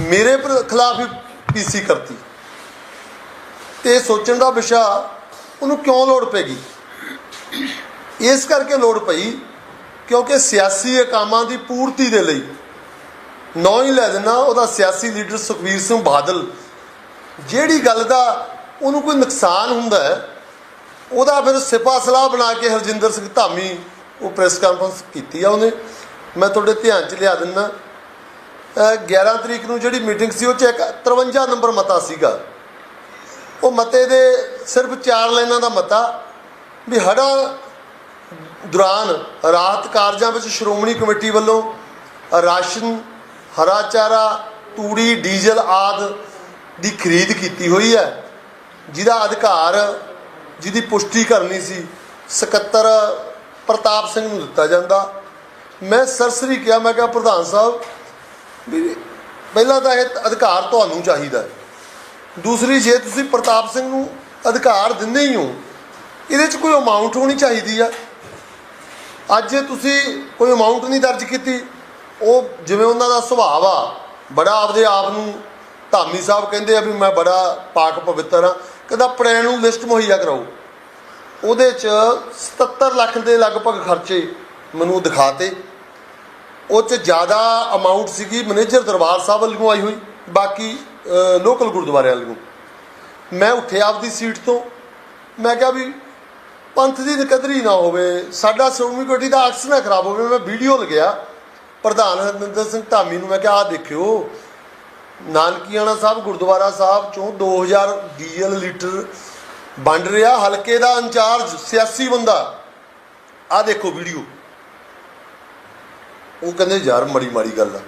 ਮੇਰੇ ਪਰ- ਖਿਲਾਫ ਹੀ ਪੀਸੀ ਕਰਤੀ। ਤੇ ਸੋਚਣ ਦਾ ਵਿਸ਼ਾ ਉਹਨੂੰ ਕਿਉਂ ਲੋੜ ਪੈਗੀ ਇਸ ਕਰਕੇ ਲੋੜ ਪਈ ਕਿਉਂਕਿ ਸਿਆਸੀ ਕਾਮਾਂ ਦੀ ਪੂਰਤੀ ਦੇ ਲਈ ਨੌ ਹੀ ਲੈ ਦੇਣਾ ਉਹਦਾ ਸਿਆਸੀ ਲੀਡਰ ਸੁਖਵੀਰ ਸਿੰਘ ਬਾਦਲ। ਜਿਹੜੀ ਗੱਲ ਦਾ ਉਹਨੂੰ ਕੋਈ ਨੁਕਸਾਨ ਹੁੰਦਾ ਹੈ, ਉਹਦਾ ਫਿਰ ਸਿਪਾ ਸਲਾਹ ਬਣਾ ਕੇ ਹਰਜਿੰਦਰ ਸਿੰਘ ਧਾਮੀ ਉਹ ਪ੍ਰੈਸ ਕਾਨਫਰੰਸ ਕੀਤੀ ਆ ਉਹਨੇ। ਮੈਂ ਤੁਹਾਡੇ ਧਿਆਨ 'ਚ ਲਿਆ ਦਿੰਦਾ। 11 ਤਰੀਕ ਨੂੰ ਜਿਹੜੀ ਮੀਟਿੰਗ ਸੀ, ਉਹ 'ਚ ਇੱਕ 53 ਨੰਬਰ ਮਤਾ ਸੀਗਾ। ਉਹ ਮਤੇ ਦੇ ਸਿਰਫ ਚਾਰ ਲਾਈਨਾਂ ਦਾ ਮਤਾ ਵੀ ਹੜਾ ਦੌਰਾਨ ਰਾਹਤ ਕਾਰਜਾਂ ਵਿੱਚ ਸ਼੍ਰੋਮਣੀ ਕਮੇਟੀ ਵੱਲੋਂ ਰਾਸ਼ਨ, ਹਰਾ ਚਾਰਾ, ਤੂੜੀ, ਡੀਜ਼ਲ ਆਦ ਦੀ ਖਰੀਦ ਕੀਤੀ ਹੋਈ ਹੈ। ਜਿਹਦਾ ਅਧਿਕਾਰ ਜਿਹਦੀ ਪੁਸ਼ਟੀ ਕਰਨੀ ਸੀ, ਸਕੱਤਰ ਪ੍ਰਤਾਪ ਸਿੰਘ ਨੂੰ ਦਿੱਤਾ ਜਾਂਦਾ। ਮੈਂ ਸਰਸਰੀ ਕਿਹਾ, ਮੈਂ ਕਿਹਾ, ਪ੍ਰਧਾਨ ਸਾਹਿਬ ਵੀ ਪਹਿਲਾਂ ਤਾਂ ਇਹ ਅਧਿਕਾਰ ਤੁਹਾਨੂੰ ਚਾਹੀਦਾ ਹੈ। ਦੂਸਰੀ, ਜੇ ਤੁਸੀਂ ਪ੍ਰਤਾਪ ਸਿੰਘ ਨੂੰ ਅਧਿਕਾਰ ਦਿੰਦੇ ਹੀ ਹੋ, ਇਹਦੇ 'ਚ ਕੋਈ ਅਮਾਉਂਟ ਹੋਣੀ ਚਾਹੀਦੀ ਆ। ਅੱਜ ਜੇ ਤੁਸੀਂ ਕੋਈ ਅਮਾਉਂਟ ਨਹੀਂ ਦਰਜ ਕੀਤੀ, ਉਹ ਜਿਵੇਂ ਉਹਨਾਂ ਦਾ ਸੁਭਾਅ ਆ, ਬੜਾ ਆਪਦੇ ਆਪ ਨੂੰ ਧਾਮੀ ਸਾਹਿਬ ਕਹਿੰਦੇ ਆ ਵੀ ਮੈਂ ਬੜਾ ਪਾਕ ਪਵਿੱਤਰ ਆ, ਕਹਿੰਦਾ ਪ੍ਰੈਣ ਨੂੰ ਲਿਸਟ ਮੁਹੱਈਆ ਕਰਾਓ। ਉਹਦੇ 'ਚ 77 ਲੱਖ ਦੇ ਲਗਭਗ ਖਰਚੇ ਮੈਨੂੰ ਦਿਖਾਤੇ। ਉਹ 'ਚ ਜ਼ਿਆਦਾ ਅਮਾਉਂਟ ਸੀਗੀ ਮੈਨੇਜਰ ਦਰਬਾਰ ਸਾਹਿਬ ਵੱਲੋਂ ਆਈ ਹੋਈ, ਬਾਕੀ ਲੋਕਲ ਗੁਰਦੁਆਰਿਆਂ ਵੱਲੋਂ। ਮੈਂ ਉੱਠਿਆ ਆਪਦੀ ਸੀਟ ਤੋਂ। ਮੈਂ ਕਿਹਾ ਵੀ, ਪੰਥ ਦੀ ਨਕਦਰੀ ਨਾ ਹੋਵੇ, ਸਾਡਾ ਸ਼੍ਰੋਮਣੀ ਕਮੇਟੀ ਦਾ ਅਕਸ ਨਾ ਖਰਾਬ ਹੋਵੇ, ਮੈਂ ਵੀਡੀਓ ਲਗਿਆ। ਪ੍ਰਧਾਨ ਹਰਮਿੰਦਰ ਸਿੰਘ ਧਾਮੀ ਨੂੰ ਮੈਂ ਕਿਹਾ ਆ ਦੇਖਿਓ, ਨਾਨਕੀਆਣਾ ਸਾਹਿਬ, ਗੁਰਦੁਆਰਾ ਸਾਹਿਬ ਚੋਂ 2000 ਡੀਐਲ ਲੀਟਰ ਵੰਡ ਰਿਹਾ, ਹਲਕੇ ਦਾ ਇੰਚਾਰਜ, ਸਿਆਸੀ ਬੰਦਾ। ਆ ਦੇਖੋ ਵੀਡੀਓ ਉਹ ਕਹਿੰਦੇ, ਯਾਰ, ਮੜੀ, ਮਾੜੀ ਗੱਲ ਆ।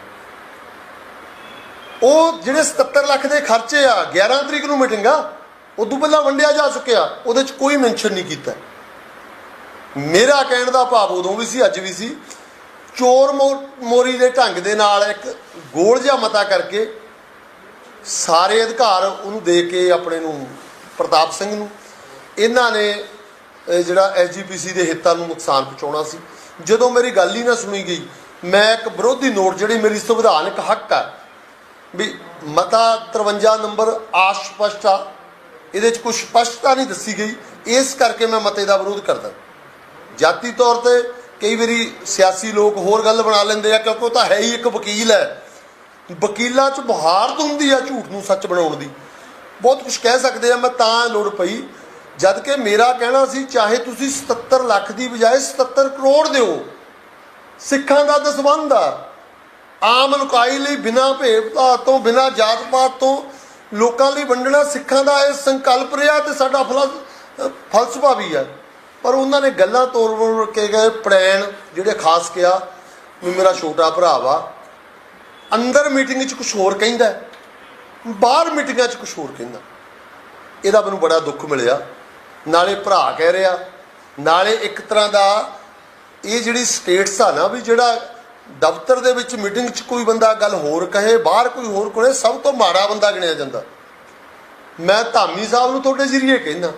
ਉਹ ਜਿਹੜੇ 77 ਲੱਖ ਦੇ ਖਰਚੇ ਆ 11 ਤਰੀਕ ਨੂੰ ਮੀਟਿੰਗ ਆ, ਉਦੋਂ ਪਹਿਲਾਂ ਵੰਡਿਆ ਜਾ ਚੁੱਕਿਆ, ਉਹਦੇ 'ਚ ਕੋਈ ਮੈਂਸ਼ਨ ਨਹੀਂ ਕੀਤਾ। ਮੇਰਾ ਕਹਿਣ ਦਾ ਭਾਵ ਉਦੋਂ ਵੀ ਸੀ, ਅੱਜ ਵੀ ਸੀ। ਚੋਰ ਮੋਰੀ ਦੇ ਢੰਗ ਦੇ ਨਾਲ ਇੱਕ ਗੋਲ ਜਿਹਾ ਮਤਾ ਕਰਕੇ ਸਾਰੇ ਅਧਿਕਾਰ ਉਹਨੂੰ ਦੇ ਕੇ ਆਪਣੇ ਨੂੰ, ਪ੍ਰਤਾਪ ਸਿੰਘ ਨੂੰ, ਇਹਨਾਂ ਨੇ, ਇਹ ਜਿਹੜਾ ਐਸਜੀਪੀਸੀ ਦੇ ਹਿੱਤਾਂ ਨੂੰ ਨੁਕਸਾਨ ਪਹੁੰਚਾਉਣਾ ਸੀ। ਜਦੋਂ ਮੇਰੀ ਗੱਲ ਹੀ ਨਾ ਸੁਣੀ ਗਈ ਮੈਂ ਇੱਕ ਵਿਰੋਧੀ ਨੋਟ ਜਿਹੜੀ ਮੇਰੀ ਸੰਵਿਧਾਨਕ ਹੱਕ ਆ। ਵੀ ਮਤਾ 53 ਨੰਬਰ ਆਸਪਸ਼ਟ ਆ। ਇਹਦੇ 'ਚ ਕੋਈ ਸਪਸ਼ਟਤਾ ਨਹੀਂ ਦੱਸੀ ਗਈ। ਇਸ ਕਰਕੇ ਮੈਂ ਮਤੇ ਦਾ ਵਿਰੋਧ ਕਰਦਾ। ਜਾਤੀ ਤੌਰ ਤੇ ਕਈ ਵਾਰੀ ਸਿਆਸੀ ਲੋਕ ਹੋਰ ਗੱਲ ਬਣਾ ਲੈਂਦੇ ਆ, ਕਿਉਂਕਿ ਉਹ ਤਾਂ ਹੈ ਹੀ ਇੱਕ ਵਕੀਲ ਹੈ। ਵਕੀਲਾਂ 'ਚ ਮੁਹਾਰਤ ਹੁੰਦੀ ਆ ਝੂਠ ਨੂੰ ਸੱਚ ਬਣਾਉਣ ਦੀ। ਬਹੁਤ ਕੁਝ ਕਹਿ ਸਕਦੇ ਆ, ਮੈਂ ਤਾਂ ਲੋੜ ਪਈ। ਜਦ ਕਿ ਮੇਰਾ ਕਹਿਣਾ ਸੀ, ਚਾਹੇ ਤੁਸੀਂ 77 ਲੱਖ ਦੀ ਬਜਾਏ 77 ਕਰੋੜ ਦਿਓ। ਸਿੱਖਾਂ ਦਾ ਦਸਵੰਧ ਆ। ਆਮ ਲੁਕਾਈ ਲਈ ਬਿਨਾਂ ਭੇਦਭਾਵ ਤੋਂ, ਬਿਨਾਂ ਜਾਤ ਪਾਤ ਤੋਂ ਲੋਕਾਂ ਲਈ ਵੰਡਣਾ ਸਿੱਖਾਂ ਦਾ ਇਹ ਸੰਕਲਪ ਰਿਹਾ ਤੇ ਸਾਡਾ ਫਲਸ- ਫਲਸਫਾ ਵੀ ਹੈ ਪਰ ਉਹਨਾਂ ਨੇ ਗੱਲਾਂ ਤੋੜ ਮੋੜ ਕੇ ਗਏ ਪ੍ਰੈਣ ਜਿਹੜੇ ਖਾਸ ਕਿਹਾ, ਵੀ ਮੇਰਾ ਛੋਟਾ ਭਰਾ ਵਾ। ਅੰਦਰ ਮੀਟਿੰਗ 'ਚ ਕੁਝ ਹੋਰ ਕਹਿੰਦਾ ਬਾਹਰ ਮੀਟਿੰਗਾਂ 'ਚ ਕੁਝ ਹੋਰ ਕਹਿੰਦਾ। ਇਹਦਾ ਮੈਨੂੰ ਬੜਾ ਦੁੱਖ ਮਿਲਿਆ। ਨਾਲੇ ਭਰਾ ਕਹਿ ਰਿਹਾ, ਨਾਲੇ ਇੱਕ ਤਰ੍ਹਾਂ ਦਾ ਇਹ ਜਿਹੜੀ ਸਟੇਟਸ ਆ ਨਾ ਵੀ ਜਿਹੜਾ ਦਫ਼ਤਰ ਦੇ ਵਿੱਚ ਮੀਟਿੰਗ 'ਚ ਕੋਈ ਬੰਦਾ ਗੱਲ ਹੋਰ ਕਹੇ, ਬਾਹਰ ਕੋਈ ਹੋਰ ਕੋਲੇ, ਸਭ ਤੋਂ ਮਾੜਾ ਬੰਦਾ ਗਿਣਿਆ ਜਾਂਦਾ। ਮੈਂ ਧਾਮੀ ਸਾਹਿਬ ਨੂੰ ਤੁਹਾਡੇ ਜ਼ਰੀਏ ਕਹਿੰਦਾ,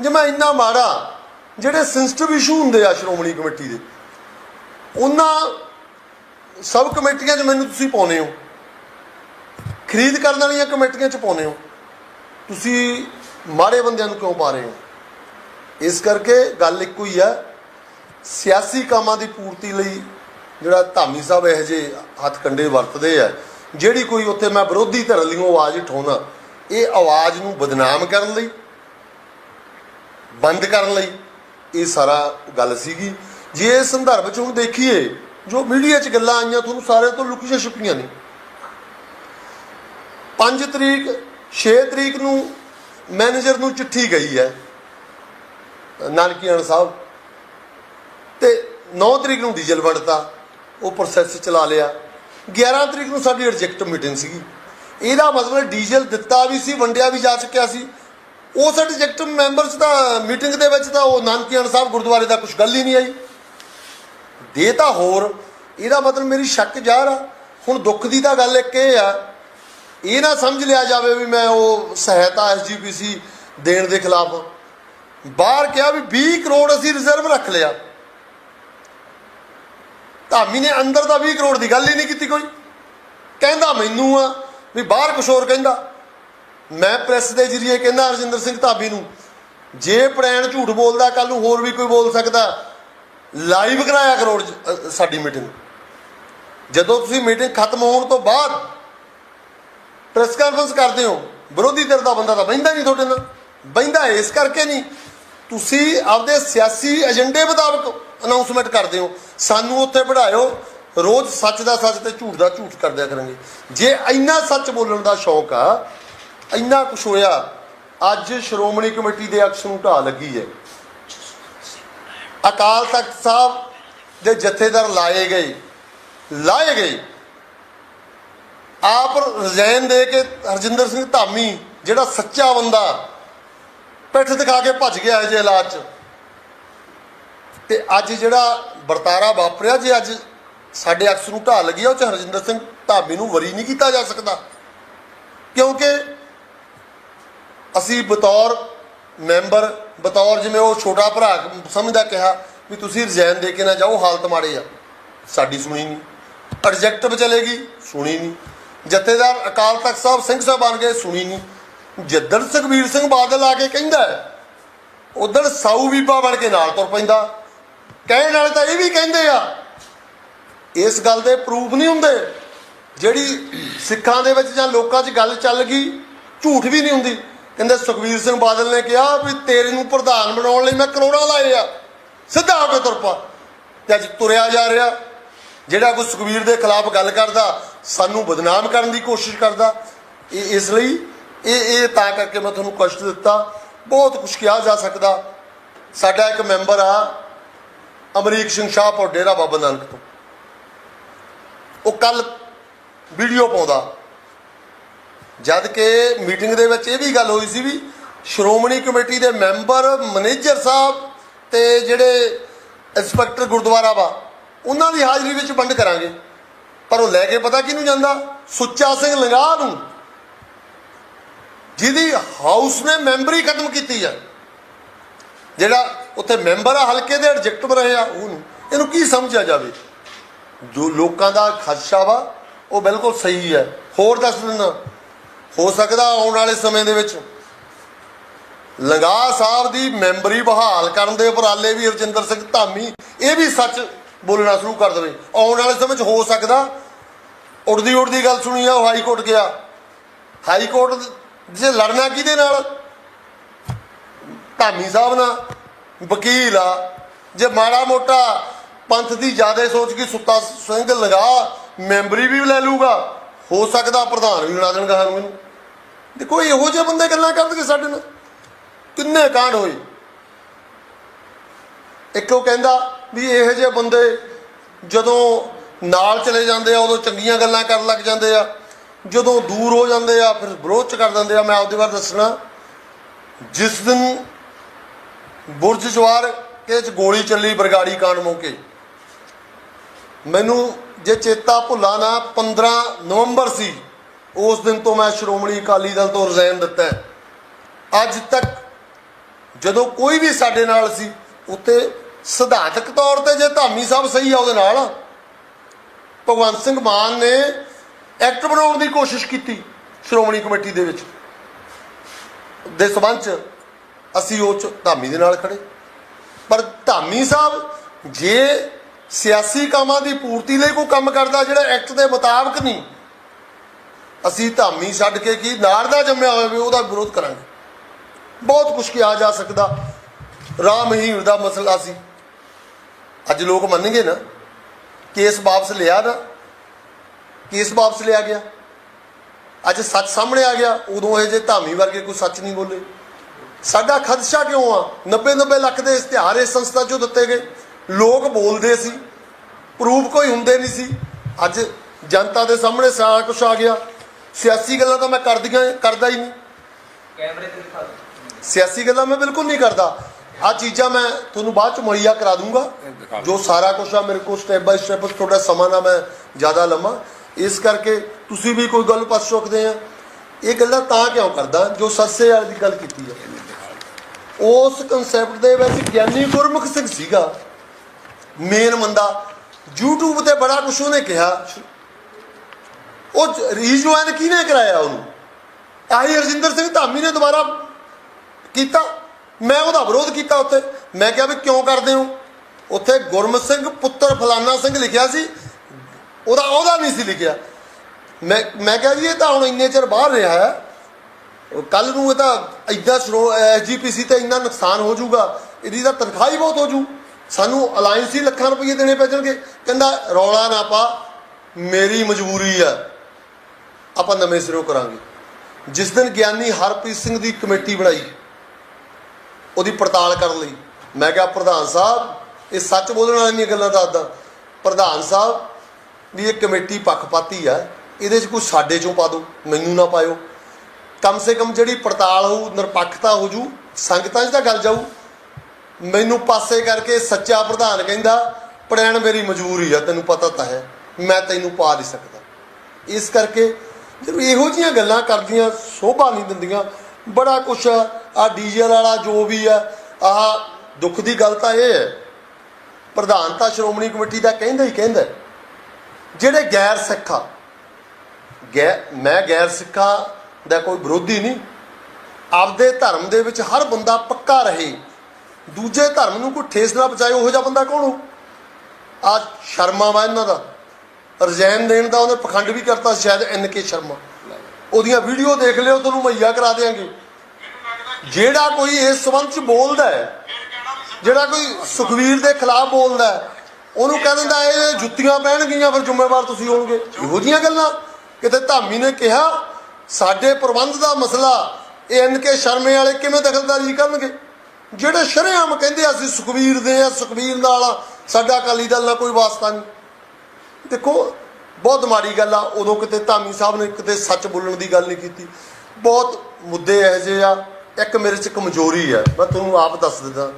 ਜੇ ਮੈਂ ਇੰਨਾ ਮਾੜਾ, ਜਿਹੜੇ ਸੈਂਸਿਟਿਵ ਇਸ਼ੂ ਹੁੰਦੇ ਆ ਸ਼੍ਰੋਮਣੀ ਕਮੇਟੀ ਦੇ, ਉਹਨਾਂ ਸਭ ਕਮੇਟੀਆਂ 'ਚ ਮੈਨੂੰ ਤੁਸੀਂ ਪਾਉਨੇ ਹੋ। ਖਰੀਦ ਕਰਨ ਵਾਲੀਆਂ ਕਮੇਟੀਆਂ 'ਚ ਪਾਉਨੇ ਹੋ। ਤੁਸੀਂ ਮਾੜੇ ਬੰਦਿਆਂ ਨੂੰ ਕਿਉਂ ਪਾ ਰਹੇ ਹੋ? ਇਸ ਕਰਕੇ ਗੱਲ ਇੱਕੋ ਹੀ ਹੈ ਸਿਆਸੀ ਕੰਮਾਂ ਦੀ ਪੂਰਤੀ ਲਈ ਜਿਹੜਾ ਧਾਮੀ ਸਾਹਿਬ ਇਹੋ ਜਿਹੇ ਹੱਥ ਕੰਡੇ ਵਰਤਦੇ ਆ, ਜਿਹੜੀ ਕੋਈ ਉੱਥੇ ਮੈਂ ਵਿਰੋਧੀ ਧਿਰ ਲਈਓ ਆਵਾਜ਼ ਉਠਾਉਣਾ, ਇਹ ਆਵਾਜ਼ ਨੂੰ ਬਦਨਾਮ ਕਰਨ ਲਈ, ਬੰਦ ਕਰਨ ਲਈ ਇਹ ਸਾਰਾ ਗੱਲ ਸੀਗੀ। ਜੇ ਇਸ ਸੰਦਰਭ ਚ ਹੁਣ ਦੇਖੀਏ, ਜੋ ਮੀਡੀਆ 'ਚ ਗੱਲਾਂ ਆਈਆਂ, ਤੁਹਾਨੂੰ ਸਾਰਿਆਂ ਤੋਂ ਲੁਕੀਆਂ ਛੁਪੀਆਂ ਨੇ। 5 ਤਰੀਕ 6 ਤਰੀਕ ਨੂੰ ਮੈਨੇਜਰ ਨੂੰ ਚਿੱਠੀ ਗਈ ਹੈ, ਨਾਨਕੀਆਣ ਸਾਹਿਬ। ਤੇ 9 ਤਰੀਕ ਨੂੰ ਡੀਜ਼ਲ ਵੰਡਤਾ, ਉਹ ਪ੍ਰੋਸੈਸ ਚਲਾ ਲਿਆ। 11 ਤਰੀਕ ਨੂੰ ਸਾਡੀ ਰਿਜੈਕਟ ਮੀਟਿੰਗ ਸੀਗੀ। ਇਹਦਾ ਮਤਲਬ ਡੀਜ਼ਲ ਦਿੱਤਾ ਵੀ ਸੀ, ਵੰਡਿਆ ਵੀ ਜਾ ਚੁੱਕਿਆ ਸੀ। ਉਸ ਰਿਜੈਕਟ ਮੈਂਬਰਸ ਦਾ ਮੀਟਿੰਗ ਦੇ ਵਿੱਚ ਤਾਂ ਉਹ ਨਾਨਕੀਆਣ ਸਾਹਿਬ ਗੁਰਦੁਆਰੇ ਦਾ ਕੁਝ ਗੱਲ ਹੀ ਨਹੀਂ ਆਈ। ਦੇ ਤਾਂ ਹੋਰ, ਇਹਦਾ ਮਤਲਬ ਮੇਰੀ ਸ਼ੱਕ ਜ਼ਾਹਰ ਆ। ਹੁਣ ਦੁੱਖ ਦੀ ਤਾਂ ਗੱਲ ਇੱਕ ਇਹ ਆ, ਇਹ ਨਾ ਸਮਝ ਲਿਆ ਜਾਵੇ ਵੀ ਮੈਂ ਉਹ ਸਹਾਇਤਾ ਐਸਜੀਪੀਸੀ ਦੇਣ ਦੇ ਖਿਲਾਫ। ਬਾਹਰ ਕਿਹਾ ਵੀ 20 ਕਰੋੜ ਅਸੀਂ ਰਿਜ਼ਰਵ ਰੱਖ ਲਿਆ। ਧਾਮੀ ਨੇ ਅੰਦਰ ਦਾ 20 ਕਰੋੜ ਦੀ ਗੱਲ ਹੀ ਨਹੀਂ ਕੀਤੀ ਕੋਈ। ਕਹਿੰਦਾ ਮੈਨੂੰ ਆ ਵੀ ਬਾਹਰ ਕੁਛ ਹੋਰ ਕਹਿੰਦਾ। ਮੈਂ ਪ੍ਰੈਸ ਦੇ ਜਰੀਏ ਕਹਿੰਦਾ ਰਜਿੰਦਰ ਸਿੰਘ ਧਾਬੀ ਨੂੰ, ਜੇ ਪ੍ਰੈਣ ਝੂਠ ਬੋਲਦਾ ਕੱਲ ਨੂੰ ਹੋਰ ਵੀ ਕੋਈ ਬੋਲ ਸਕਦਾ ਲਾਈਵ ਕਰਾਇਆ ਕਰੋ ਜ- ਸਾਡੀ ਮੀਟਿੰਗ ਜਦੋਂ ਤੁਸੀਂ ਮੀਟਿੰਗ ਖਤਮ ਹੋਣ ਤੋਂ ਬਾਅਦ ਪ੍ਰੈਸ ਕਾਨਫਰੰਸ ਕਰਦੇ ਹੋ, ਵਿਰੋਧੀ ਧਿਰ ਦਾ ਬੰਦਾ ਤਾਂ ਬਹਿੰਦਾ ਨਹੀਂ ਤੁਹਾਡੇ ਨਾਲ। ਬਹਿੰਦਾ ਇਸ ਕਰਕੇ ਨਹੀਂ ਤੁਸੀਂ ਆਪਦੇ ਸਿਆਸੀ ਏਜੰਡੇ ਮੁਤਾਬਕ ਅਨਾਉਂਸਮੈਂਟ ਕਰਦੇ ਹੋ। ਸਾਨੂੰ ਉੱਥੇ ਬਿਠਾਇਓ। ਰੋਜ਼ ਸੱਚ ਦਾ ਸੱਚ ਤੇ ਝੂਠ ਦਾ ਝੂਠ ਕਰਦਿਆ ਕਰਾਂਗੇ ਜੇ ਇੰਨਾ ਸੱਚ ਬੋਲਣ ਦਾ ਸ਼ੌਕ ਆ, ਇੰਨਾ ਕੁਛ ਹੋਇਆ, ਅੱਜ ਸ਼੍ਰੋਮਣੀ ਕਮੇਟੀ ਦੇ ਅਕਸ ਨੂੰ ਢਾਹ ਲੱਗੀ ਹੈ। ਅਕਾਲ ਤਖਤ ਸਾਹਿਬ ਦੇ ਜਥੇਦਾਰ ਲਾਏ ਗਏ। ਲਾਏ ਗਏ। ਆਪ ਰਜ਼ਾਈਨ ਦੇ ਕੇ ਹਰਜਿੰਦਰ ਸਿੰਘ ਧਾਮੀ, ਜਿਹੜਾ ਸੱਚਾ ਬੰਦਾ ਪਿੱਠ ਦਿਖਾ ਕੇ ਭੱਜ ਗਿਆ ਇਹ ਜੇ ਇਲਾਜ 'ਚ। ਤੇ ਅੱਜ ਜਿਹੜਾ ਵਰਤਾਰਾ ਵਾਪਰਿਆ, ਜੇ ਅੱਜ ਸਾਡੇ ਅਕਸ ਨੂੰ ਢਾਹ ਲੱਗੀ ਆ, ਉਹ ਚ ਹਰਜਿੰਦਰ ਸਿੰਘ ਧਾਮੀ ਨੂੰ ਵਰੀ ਨਹੀਂ ਕੀਤਾ ਜਾ ਸਕਦਾ। ਕਿਉਂਕਿ ਅਸੀਂ ਬਤੌਰ ਮੈਂਬਰ, ਬਤੌਰ ਜਿਵੇਂ ਉਹ ਛੋਟਾ ਭਰਾ ਸਮਝਦਾ ਕਿਹਾ ਵੀ ਤੁਸੀਂ ਰਿਜ਼ਾਈਨ ਦੇ ਕੇ ਨਾ ਜਾਓ, ਹਾਲਤ ਮਾੜੇ ਆ। ਸਾਡੀ ਸੁਣੀ ਨਹੀਂ। ਪ੍ਰੋਜੈਕਟ ਚਲੇਗੀ, ਸੁਣੀ ਨਹੀਂ। ਜਥੇਦਾਰ ਅਕਾਲ ਤਖਤ ਸਾਹਿਬ, ਸਿੰਘ ਸਾਹਿਬ ਬਣ ਗਏ ਸੁਣੀ ਨਹੀਂ। ਜਿੱਦਣ ਸੁਖਬੀਰ ਸਿੰਘ ਬਾਦਲ ਆ ਕੇ ਕਹਿੰਦਾ ਉਧਰ ਸਾਊ ਬੀਬਾ ਬਣ ਕੇ ਨਾਲ ਤੁਰ ਪੈਂਦਾ। ਕਹਿਣ ਵਾਲੇ ਤਾਂ ਇਹ ਵੀ ਕਹਿੰਦੇ ਆ, ਇਸ ਗੱਲ ਦੇ ਪ੍ਰੂਫ ਨਹੀਂ ਹੁੰਦੇ। ਜਿਹੜੀ ਸਿੱਖਾਂ ਦੇ ਵਿੱਚ ਜਾਂ ਲੋਕਾਂ 'ਚ ਗੱਲ ਚੱਲ ਗਈ, ਝੂਠ ਵੀ ਨਹੀਂ ਹੁੰਦੀ। ਕਹਿੰਦੇ ਸੁਖਬੀਰ ਸਿੰਘ ਬਾਦਲ ਨੇ ਕਿਹਾ ਵੀ ਤੇਰੇ ਨੂੰ ਪ੍ਰਧਾਨ ਬਣਾਉਣ ਲਈ ਮੈਂ ਕਰੋੜਾਂ ਲਾਏ ਆ। ਸਿੱਧਾ ਹੋ ਕੇ ਤੁਰ ਪਾ। ਤੇ ਅੱਜ ਤੁਰਿਆ ਜਾ ਰਿਹਾ। ਜਿਹੜਾ ਕੋਈ ਸੁਖਬੀਰ ਦੇ ਖਿਲਾਫ ਗੱਲ ਕਰਦਾ, ਸਾਨੂੰ ਬਦਨਾਮ ਕਰਨ ਦੀ ਕੋਸ਼ਿਸ਼ ਕਰਦਾ। ਇਹ ਇਸ ਲਈ ਇਹ ਇਹ ਤਾਂ ਕਰਕੇ ਮੈਂ ਤੁਹਾਨੂੰ ਕਸ਼ਟ ਦਿੱਤਾ। ਬਹੁਤ ਕੁਝ ਕਿਹਾ ਜਾ ਸਕਦਾ। ਸਾਡਾ ਇੱਕ ਮੈਂਬਰ ਆ, ਅਮਰੀਕ ਸਿੰਘ ਸ਼ਾਹਪੁਰ ਡੇਰਾ ਬਾਬਾ ਨਾਨਕ ਤੋਂ। ਉਹ ਕੱਲ ਵੀਡੀਓ ਪਾਉਂਦਾ। ਜਦ ਕਿ ਮੀਟਿੰਗ ਦੇ ਵਿੱਚ ਇਹ ਵੀ ਗੱਲ ਹੋਈ ਸੀ ਵੀ ਸ਼੍ਰੋਮਣੀ ਕਮੇਟੀ ਦੇ ਮੈਂਬਰ, ਮੈਨੇਜਰ ਸਾਹਿਬ ਤੇ ਜਿਹੜੇ ਇੰਸਪੈਕਟਰ ਗੁਰਦੁਆਰਾ ਵਾ, ਉਹਨਾਂ ਦੀ ਹਾਜ਼ਰੀ ਵਿੱਚ ਵੰਡ ਕਰਾਂਗੇ। ਪਰ ਉਹ ਲੈ ਕੇ ਪਤਾ ਕਿਹਨੂੰ ਜਾਂਦਾ? ਸੁੱਚਾ ਸਿੰਘ ਲੰਗਾਹ ਨੂੰ। ਜਿਹਦੀ ਹਾਊਸ ਨੇ ਮੈਂਬਰੀ ਖਤਮ ਕੀਤੀ ਆ। ਜਿਹੜਾ ਉੱਥੇ ਮੈਂਬਰ ਆ, ਹਲਕੇ ਦੇ ਐਡਜੈਕਟਿਵ ਰਹੇ ਆ, ਉਹਨੂੰ। ਇਹਨੂੰ ਕੀ ਸਮਝਿਆ ਜਾਵੇ? ਜੋ ਲੋਕਾਂ ਦਾ ਖਦਸ਼ਾ ਵਾ, ਉਹ ਬਿਲਕੁਲ ਸਹੀ ਹੈ। ਹੋਰ ਦੱਸ ਦਿੰਦਾ। ਹੋ ਸਕਦਾ ਆਉਣ ਵਾਲੇ ਸਮੇਂ ਦੇ ਵਿੱਚ ਲੰਗਾ ਸਾਹਿਬ ਦੀ ਮੈਂਬਰੀ ਬਹਾਲ ਕਰਨ ਦੇ ਉਪਰਾਲੇ ਵੀ ਰਜਿੰਦਰ ਸਿੰਘ ਧਾਮੀ, ਇਹ ਵੀ ਸੱਚ ਬੋਲਣਾ ਸ਼ੁਰੂ ਕਰ ਦੇਵੇ। ਆਉਣ ਵਾਲੇ ਸਮੇਂ 'ਚ ਹੋ ਸਕਦਾ ਉੜਦੀ ਉੜਦੀ ਗੱਲ ਸੁਣੀ ਆ, ਉਹ ਹਾਈ ਕੋਰਟ ਗਿਆ। ਹਾਈ ਕੋਰਟ ਜੇ ਲੜਨਾ ਕਿਹਦੇ ਨਾਲ? ਧਾਮੀ ਸਾਹਿਬ ਨਾਲ। ਵਕੀਲ ਆ। ਜੇ ਮਾੜਾ ਮੋਟਾ ਪੰਥ ਦੀ ਜ਼ਿਆਦਾ ਸੋਚ ਕੇ ਸੁੱਤਾ ਸਿੰਘ ਲਗਾ, ਮੈਂਬਰੀ ਵੀ ਲੈ ਲੂਗਾ ਹੋ ਸਕਦਾ ਪ੍ਰਧਾਨ ਵੀ ਬਣਾ ਦੇਣਗਾ ਸਾਨੂੰ ਇਹਨੂੰ। ਦੇਖੋ ਇਹੋ ਜਿਹੇ ਬੰਦੇ ਗੱਲਾਂ ਕਰਨਗੇ ਸਾਡੇ ਨਾਲ? ਕਿੰਨੇ ਕਾਂਡ ਹੋਏ? ਇੱਕ ਉਹ ਕਹਿੰਦਾ ਵੀ ਇਹੋ ਜਿਹੇ ਬੰਦੇ ਜਦੋਂ ਨਾਲ ਚਲੇ ਜਾਂਦੇ ਆ, ਉਦੋਂ ਚੰਗੀਆਂ ਗੱਲਾਂ ਕਰਨ ਲੱਗ ਜਾਂਦੇ ਆ। ਜਦੋਂ ਦੂਰ ਹੋ ਜਾਂਦੇ ਆ, ਫਿਰ ਵਿਰੋਧ ਚ ਕਰ ਦਿੰਦੇ ਆ। ਮੈਂ ਆਪਦੇ ਬਾਰੇ ਦੱਸਣਾ, ਜਿਸ ਦਿਨ ਬੁਰਜ ਜਵਾਰ ਕੇ ਚ ਗੋਲੀ ਚੱਲੀ ਬਰਗਾੜੀ ਕਾਂਡ ਮੌਕੇ, ਮੈਨੂੰ ਜੇ ਚੇਤਾ ਭੁੱਲਾ ਨਾ 15 ਨਵੰਬਰ ਸੀ, ਉਸ ਦਿਨ ਤੋਂ ਮੈਂ ਸ਼੍ਰੋਮਣੀ ਅਕਾਲੀ ਦਲ ਤੋਂ ਰਿਜ਼ਾਈਨ ਦਿੱਤਾ ਅੱਜ ਤੱਕ ਜਦੋਂ ਕੋਈ ਵੀ ਸਾਡੇ ਨਾਲ ਸੀ ਉੱਤੇ ਸਿਧਾਂਤਕ ਤੌਰ ਤੇ ਜੇ ਧਾਮੀ ਸਾਹਿਬ ਸਹੀ ਆ, ਉਹਦੇ ਨਾਲ, ਭਗਵੰਤ ਸਿੰਘ ਮਾਨ ਨੇ ਐਕਟ ਬਣਾਉਣ ਦੀ ਕੋਸ਼ਿਸ਼ ਕੀਤੀ ਸ਼੍ਰੋਮਣੀ ਕਮੇਟੀ ਦੇ ਵਿੱਚ। ਦੇ ਸਬੰਧ ਚ ਅਸੀਂ ਉਹ ਚ ਧਾਮੀ ਦੇ ਨਾਲ ਖੜੇ। ਪਰ ਧਾਮੀ ਸਾਹਿਬ, ਜੇ ਸਿਆਸੀ ਕੰਮਾਂ ਦੀ ਪੂਰਤੀ ਲਈ ਕੋਈ ਕੰਮ ਕਰਦਾ ਜਿਹੜਾ ਐਕਟ ਦੇ ਮੁਤਾਬਕ ਨਹੀਂ, ਅਸੀਂ ਧਾਮੀ ਛੱਡ ਕੇ ਕੀ ਨਾੜ ਦਾ ਜੰਮਿਆ ਹੋਇਆ ਵੀ ਉਹਦਾ ਵਿਰੋਧ ਕਰਾਂਗੇ। ਬਹੁਤ ਕੁਝ ਕਿਹਾ ਜਾ ਸਕਦਾ। ਰਾਮ ਹੀਰ ਦਾ ਮਸਲਾ ਸੀ। ਅੱਜ ਲੋਕ ਮੰਨਣਗੇ ਨਾ ਕੇਸ ਵਾਪਸ ਲਿਆ ਨਾ। ਕੇਸ ਵਾਪਸ ਲਿਆ ਗਿਆ। ਅੱਜ ਸੱਚ ਸਾਹਮਣੇ ਆ ਗਿਆ ਉਦੋਂ ਇਹ ਜੇ ਧਾਮੀ ਵਰਗੇ ਕੋਈ ਸੱਚ ਨਹੀਂ ਬੋਲੇ। ਸਾਡਾ ਖਦਸ਼ਾ ਕਿਉਂ ਆ? 90 90 ਲੱਖ ਦੇ ਇਸ਼ਤਿਹਾਰ ਇਸ ਸੰਸਥਾ ਚੋਂ ਦਿੱਤੇ ਗਏ। ਲੋਕ ਬੋਲਦੇ ਸੀ ਪ੍ਰੂਫ ਕੋਈ ਹੁੰਦੇ ਨਹੀਂ ਸੀ। ਅੱਜ ਜਨਤਾ ਦੇ ਸਾਹਮਣੇ ਸਾਰਾ ਕੁਝ ਆ ਗਿਆ। ਸਿਆਸੀ ਗੱਲਾਂ ਤਾਂ ਮੈਂ ਕਰਦੀਆਂ ਕਰਦਾ ਹੀ ਨਹੀਂ। ਕੈਮਰੇ ਤੇ ਦਿਖਾ ਸਿਆਸੀ ਗੱਲਾਂ ਮੈਂ ਬਿਲਕੁਲ ਨਹੀਂ ਕਰਦਾ। ਆ ਚੀਜ਼ਾਂ ਮੈਂ ਤੁਹਾਨੂੰ ਬਾਅਦ ਚ ਮੁਹੱਈਆ ਕਰਾ ਦੂੰਗਾ। ਜੋ ਸਾਰਾ ਕੁਝ ਆ ਮੇਰੇ ਕੋਲ ਸਟੈਪ ਬਾਈ ਸਟੈਪ ਥੋੜਾ ਸਮਾਂ ਨਾ ਮੈਂ ਜ਼ਿਆਦਾ ਲਵਾਂ। ਇਸ ਕਰਕੇ ਤੁਸੀਂ ਵੀ ਕੋਈ ਗੱਲ ਪਛ ਚੁੱਕਦੇ ਆ। ਇਹ ਗੱਲਾਂ ਤਾਂ ਕਿਉਂ ਕਰਦਾ? ਜੋ ਸੱਸੇ ਵਾਲੀ ਦੀ ਗੱਲ ਕੀਤੀ ਹੈ ਉਸ ਕਨਸੈਪਟ ਦੇ ਵਿੱਚ ਗਿਆਨੀ ਗੁਰਮੁਖ ਸਿੰਘ ਸੀਗਾ। ਮੇਨ ਬੰਦਾ। YouTube ਤੇ ਬੜਾ ਕੁਝ ਉਹਨੇ ਕਿਹਾ। ਉਹ ਰੀਜੁਆਇਨ ਕਿਹਨੇ ਕਰਾਇਆ ਉਹਨੂੰ? ਆਹੀ ਹਰਜਿੰਦਰ ਸਿੰਘ ਧਾਮੀ ਨੇ ਦੁਬਾਰਾ ਕੀਤਾ। ਮੈਂ ਉਹਦਾ ਵਿਰੋਧ ਕੀਤਾ ਉੱਥੇ। ਮੈਂ ਕਿਹਾ ਵੀ ਕਿਉਂ ਕਰਦੇ ਹੋ? ਉੱਥੇ ਗੁਰਮਤ ਸਿੰਘ ਪੁੱਤਰ ਫਲਾਨਾ ਸਿੰਘ ਲਿਖਿਆ ਸੀ। ਉਹਦਾ ਉਹਦਾ ਨਹੀਂ ਸੀ ਲਿਖਿਆ। ਮੈਂ ਮੈਂ ਕਿਹਾ ਜੀ, ਇਹ ਤਾਂ ਹੁਣ ਇੰਨੇ ਚਿਰ ਬਾਹਰ ਰਿਹਾ ਹੈ। ਕੱਲ ਨੂੰ ਇਹ ਤਾਂ ਐਦਾਂ ਐਸਜੀਪੀਸੀ ਤੇ ਇੰਨਾ ਨੁਕਸਾਨ ਹੋ ਜਾਊਗਾ, ਇਹਦੀ ਤਾਂ ਤਨਖਾਹ ਹੀ ਬਹੁਤ ਹੋ ਜੂ। ਸਾਨੂੰ ਅਲਾਈਅੰਸ ਹੀ ਲੱਖਾਂ ਰੁਪਏ ਦੇਣੇ ਪੈ ਜਾਣਗੇ। ਕਹਿੰਦਾ, ਰੌਲਾ ਨਾ ਪਾ, ਮੇਰੀ ਮਜਬੂਰੀ ਆ ਆਪਾਂ ਨਵੇਂ ਸਿਰੋਂ ਕਰਾਂਗੇ। ਜਿਸ ਦਿਨ ਗਿਆਨੀ ਹਰਪ੍ਰੀਤ ਸਿੰਘ ਦੀ ਕਮੇਟੀ ਬਣਾਈ, ਉਹਦੀ ਪੜਤਾਲ ਕਰਨ ਲਈ। ਮੈਂ ਕਿਹਾ, ਪ੍ਰਧਾਨ ਸਾਹਿਬ, ਇਹ ਸੱਚ ਬੋਲਣ ਵਾਲੀਆਂ ਗੱਲਾਂ ਦੱਸਦਾ। ਪ੍ਰਧਾਨ ਸਾਹਿਬ ਵੀ ਇਹ ਕਮੇਟੀ ਪੱਖਪਾਤੀ ਆ, ਇਹਦੇ 'ਚ ਕੋਈ ਸਾਡੇ ਚੋਂ ਪਾ ਦਿਓ, ਮੈਨੂੰ ਨਾ ਪਾਇਓ। ਕਮ ਸੇ ਕਮ ਜਿਹੜੀ ਪੜਤਾਲ ਹੋਊ, ਨਿਰਪੱਖਤਾ ਹੋ ਜੂ, ਸੰਗਤਾਂ 'ਚ ਤਾਂ ਗੱਲ ਜਾਊ। ਮੈਨੂੰ ਪਾਸੇ ਕਰਕੇ ਸੱਚਾ ਪ੍ਰਧਾਨ ਕਹਿੰਦਾ ਪੜੈਣ ਮੇਰੀ ਮਜਬੂਰੀ ਆ, ਤੈਨੂੰ ਪਤਾ ਤਾਂ ਹੈ, ਮੈਂ ਤੈਨੂੰ ਪਾ ਨਹੀਂ ਸਕਦਾ। ਇਸ ਕਰਕੇ ਜਦੋਂ ਇਹੋ ਜੀਆਂ ਗੱਲਾਂ ਕਰਦੀਆਂ, ਸ਼ੋਭਾ ਨਹੀਂ ਦਿੰਦੀਆਂ, ਬੜਾ ਕੁਛ ਆ ਡੀਜ਼ਲ ਵਾਲਾ ਜੋ ਵੀ ਆ ਆਹ ਦੁੱਖ ਦੀ ਗੱਲ ਤਾਂ ਇਹ ਹੈ। ਪ੍ਰਧਾਨ ਤਾਂ ਸ਼੍ਰੋਮਣੀ ਕਮੇਟੀ ਦਾ ਕਹਿੰਦਾ ਹੀ ਕਹਿੰਦਾ ਜਿਹੜੇ ਗੈਰ ਸਿੱਖਾ ਗੈ ਮੈਂ ਗੈਰ ਸਿੱਖਾਂ ਦਾ ਕੋਈ ਵਿਰੋਧੀ ਨਹੀਂ। ਆਪਦੇ ਧਰਮ ਦੇ ਵਿੱਚ ਹਰ ਬੰਦਾ ਪੱਕਾ ਰਹੇ। ਦੂਜੇ ਧਰਮ ਨੂੰ ਕੋਈ ਠੇਸ ਨਾ ਪਹੁੰਚਾਏ ਉਹੋ ਜਿਹਾ ਬੰਦਾ ਕੌਣ ਹੋ? ਆ ਸ਼ਰਮਾ ਵਾ ਇਹਨਾਂ ਦਾ। ਰਜੈਨ ਦੇਣ ਦਾ ਉਹਨੇ ਪਖੰਡ ਵੀ ਕਰਤਾ ਸ਼ਾਇਦ ਐਨ ਕੇ ਸ਼ਰਮਾ। ਉਹਦੀਆਂ ਵੀਡੀਓ ਦੇਖ ਲਿਓ ਤੁਹਾਨੂੰ ਮੁਹੱਈਆ ਕਰਾ ਦੇਾਂਗੇ ਜਿਹੜਾ ਕੋਈ ਇਸ ਸੰਬੰਧ ਚ ਬੋਲਦਾ ਹੈ ਜਿਹੜਾ ਕੋਈ ਸੁਖਵੀਰ ਦੇ ਖਿਲਾਫ ਬੋਲਦਾ ਹੈ, ਉਹਨੂੰ ਕਹਿ ਦਿੰਦਾ ਇਹ ਜੁੱਤੀਆਂ ਪਹਿਣਗੀਆਂ ਫਿਰ ਜ਼ਿੰਮੇਵਾਰ ਤੁਸੀਂ ਹੋਵੋਗੇ ਇਹੋ ਜੀਆਂ ਗੱਲਾਂ। ਕਿਤੇ ਧਾਮੀ ਨੇ ਕਿਹਾ ਸਾਡੇ ਪ੍ਰਬੰਧ ਦਾ ਮਸਲਾ ਇਹ ਐਨ ਕੇ ਸ਼ਰਮੇ ਵਾਲੇ ਕਿਵੇਂ ਦਖਲਦਾਰੀ ਕਰਨਗੇ? ਜਿਹੜੇ ਸ਼ਰੇਆਮ ਕਹਿੰਦੇ ਅਸੀਂ ਸੁਖਵੀਰ ਦੇ ਆ ਸੁਖਵੀਰ ਨਾਲ ਆ, ਸਾਡਾ ਅਕਾਲੀ ਦਲ ਨਾਲ ਕੋਈ ਵਾਸਤਾ ਨਹੀਂ। ਦੇਖੋ ਬਹੁਤ ਮਾੜੀ ਗੱਲ ਆ। ਉਦੋਂ ਕਿਤੇ ਧਾਮੀ ਸਾਹਿਬ ਨੇ ਕਿਤੇ ਸੱਚ ਬੋਲਣ ਦੀ ਗੱਲ ਨਹੀਂ ਕੀਤੀ। ਬਹੁਤ ਮੁੱਦੇ ਇਹੋ ਜਿਹੇ ਆ। ਇੱਕ ਮੇਰੇ 'ਚ ਕਮਜ਼ੋਰੀ ਆ। ਮੈਂ ਤੁਹਾਨੂੰ ਆਪ ਦੱਸ ਦਿੰਦਾ।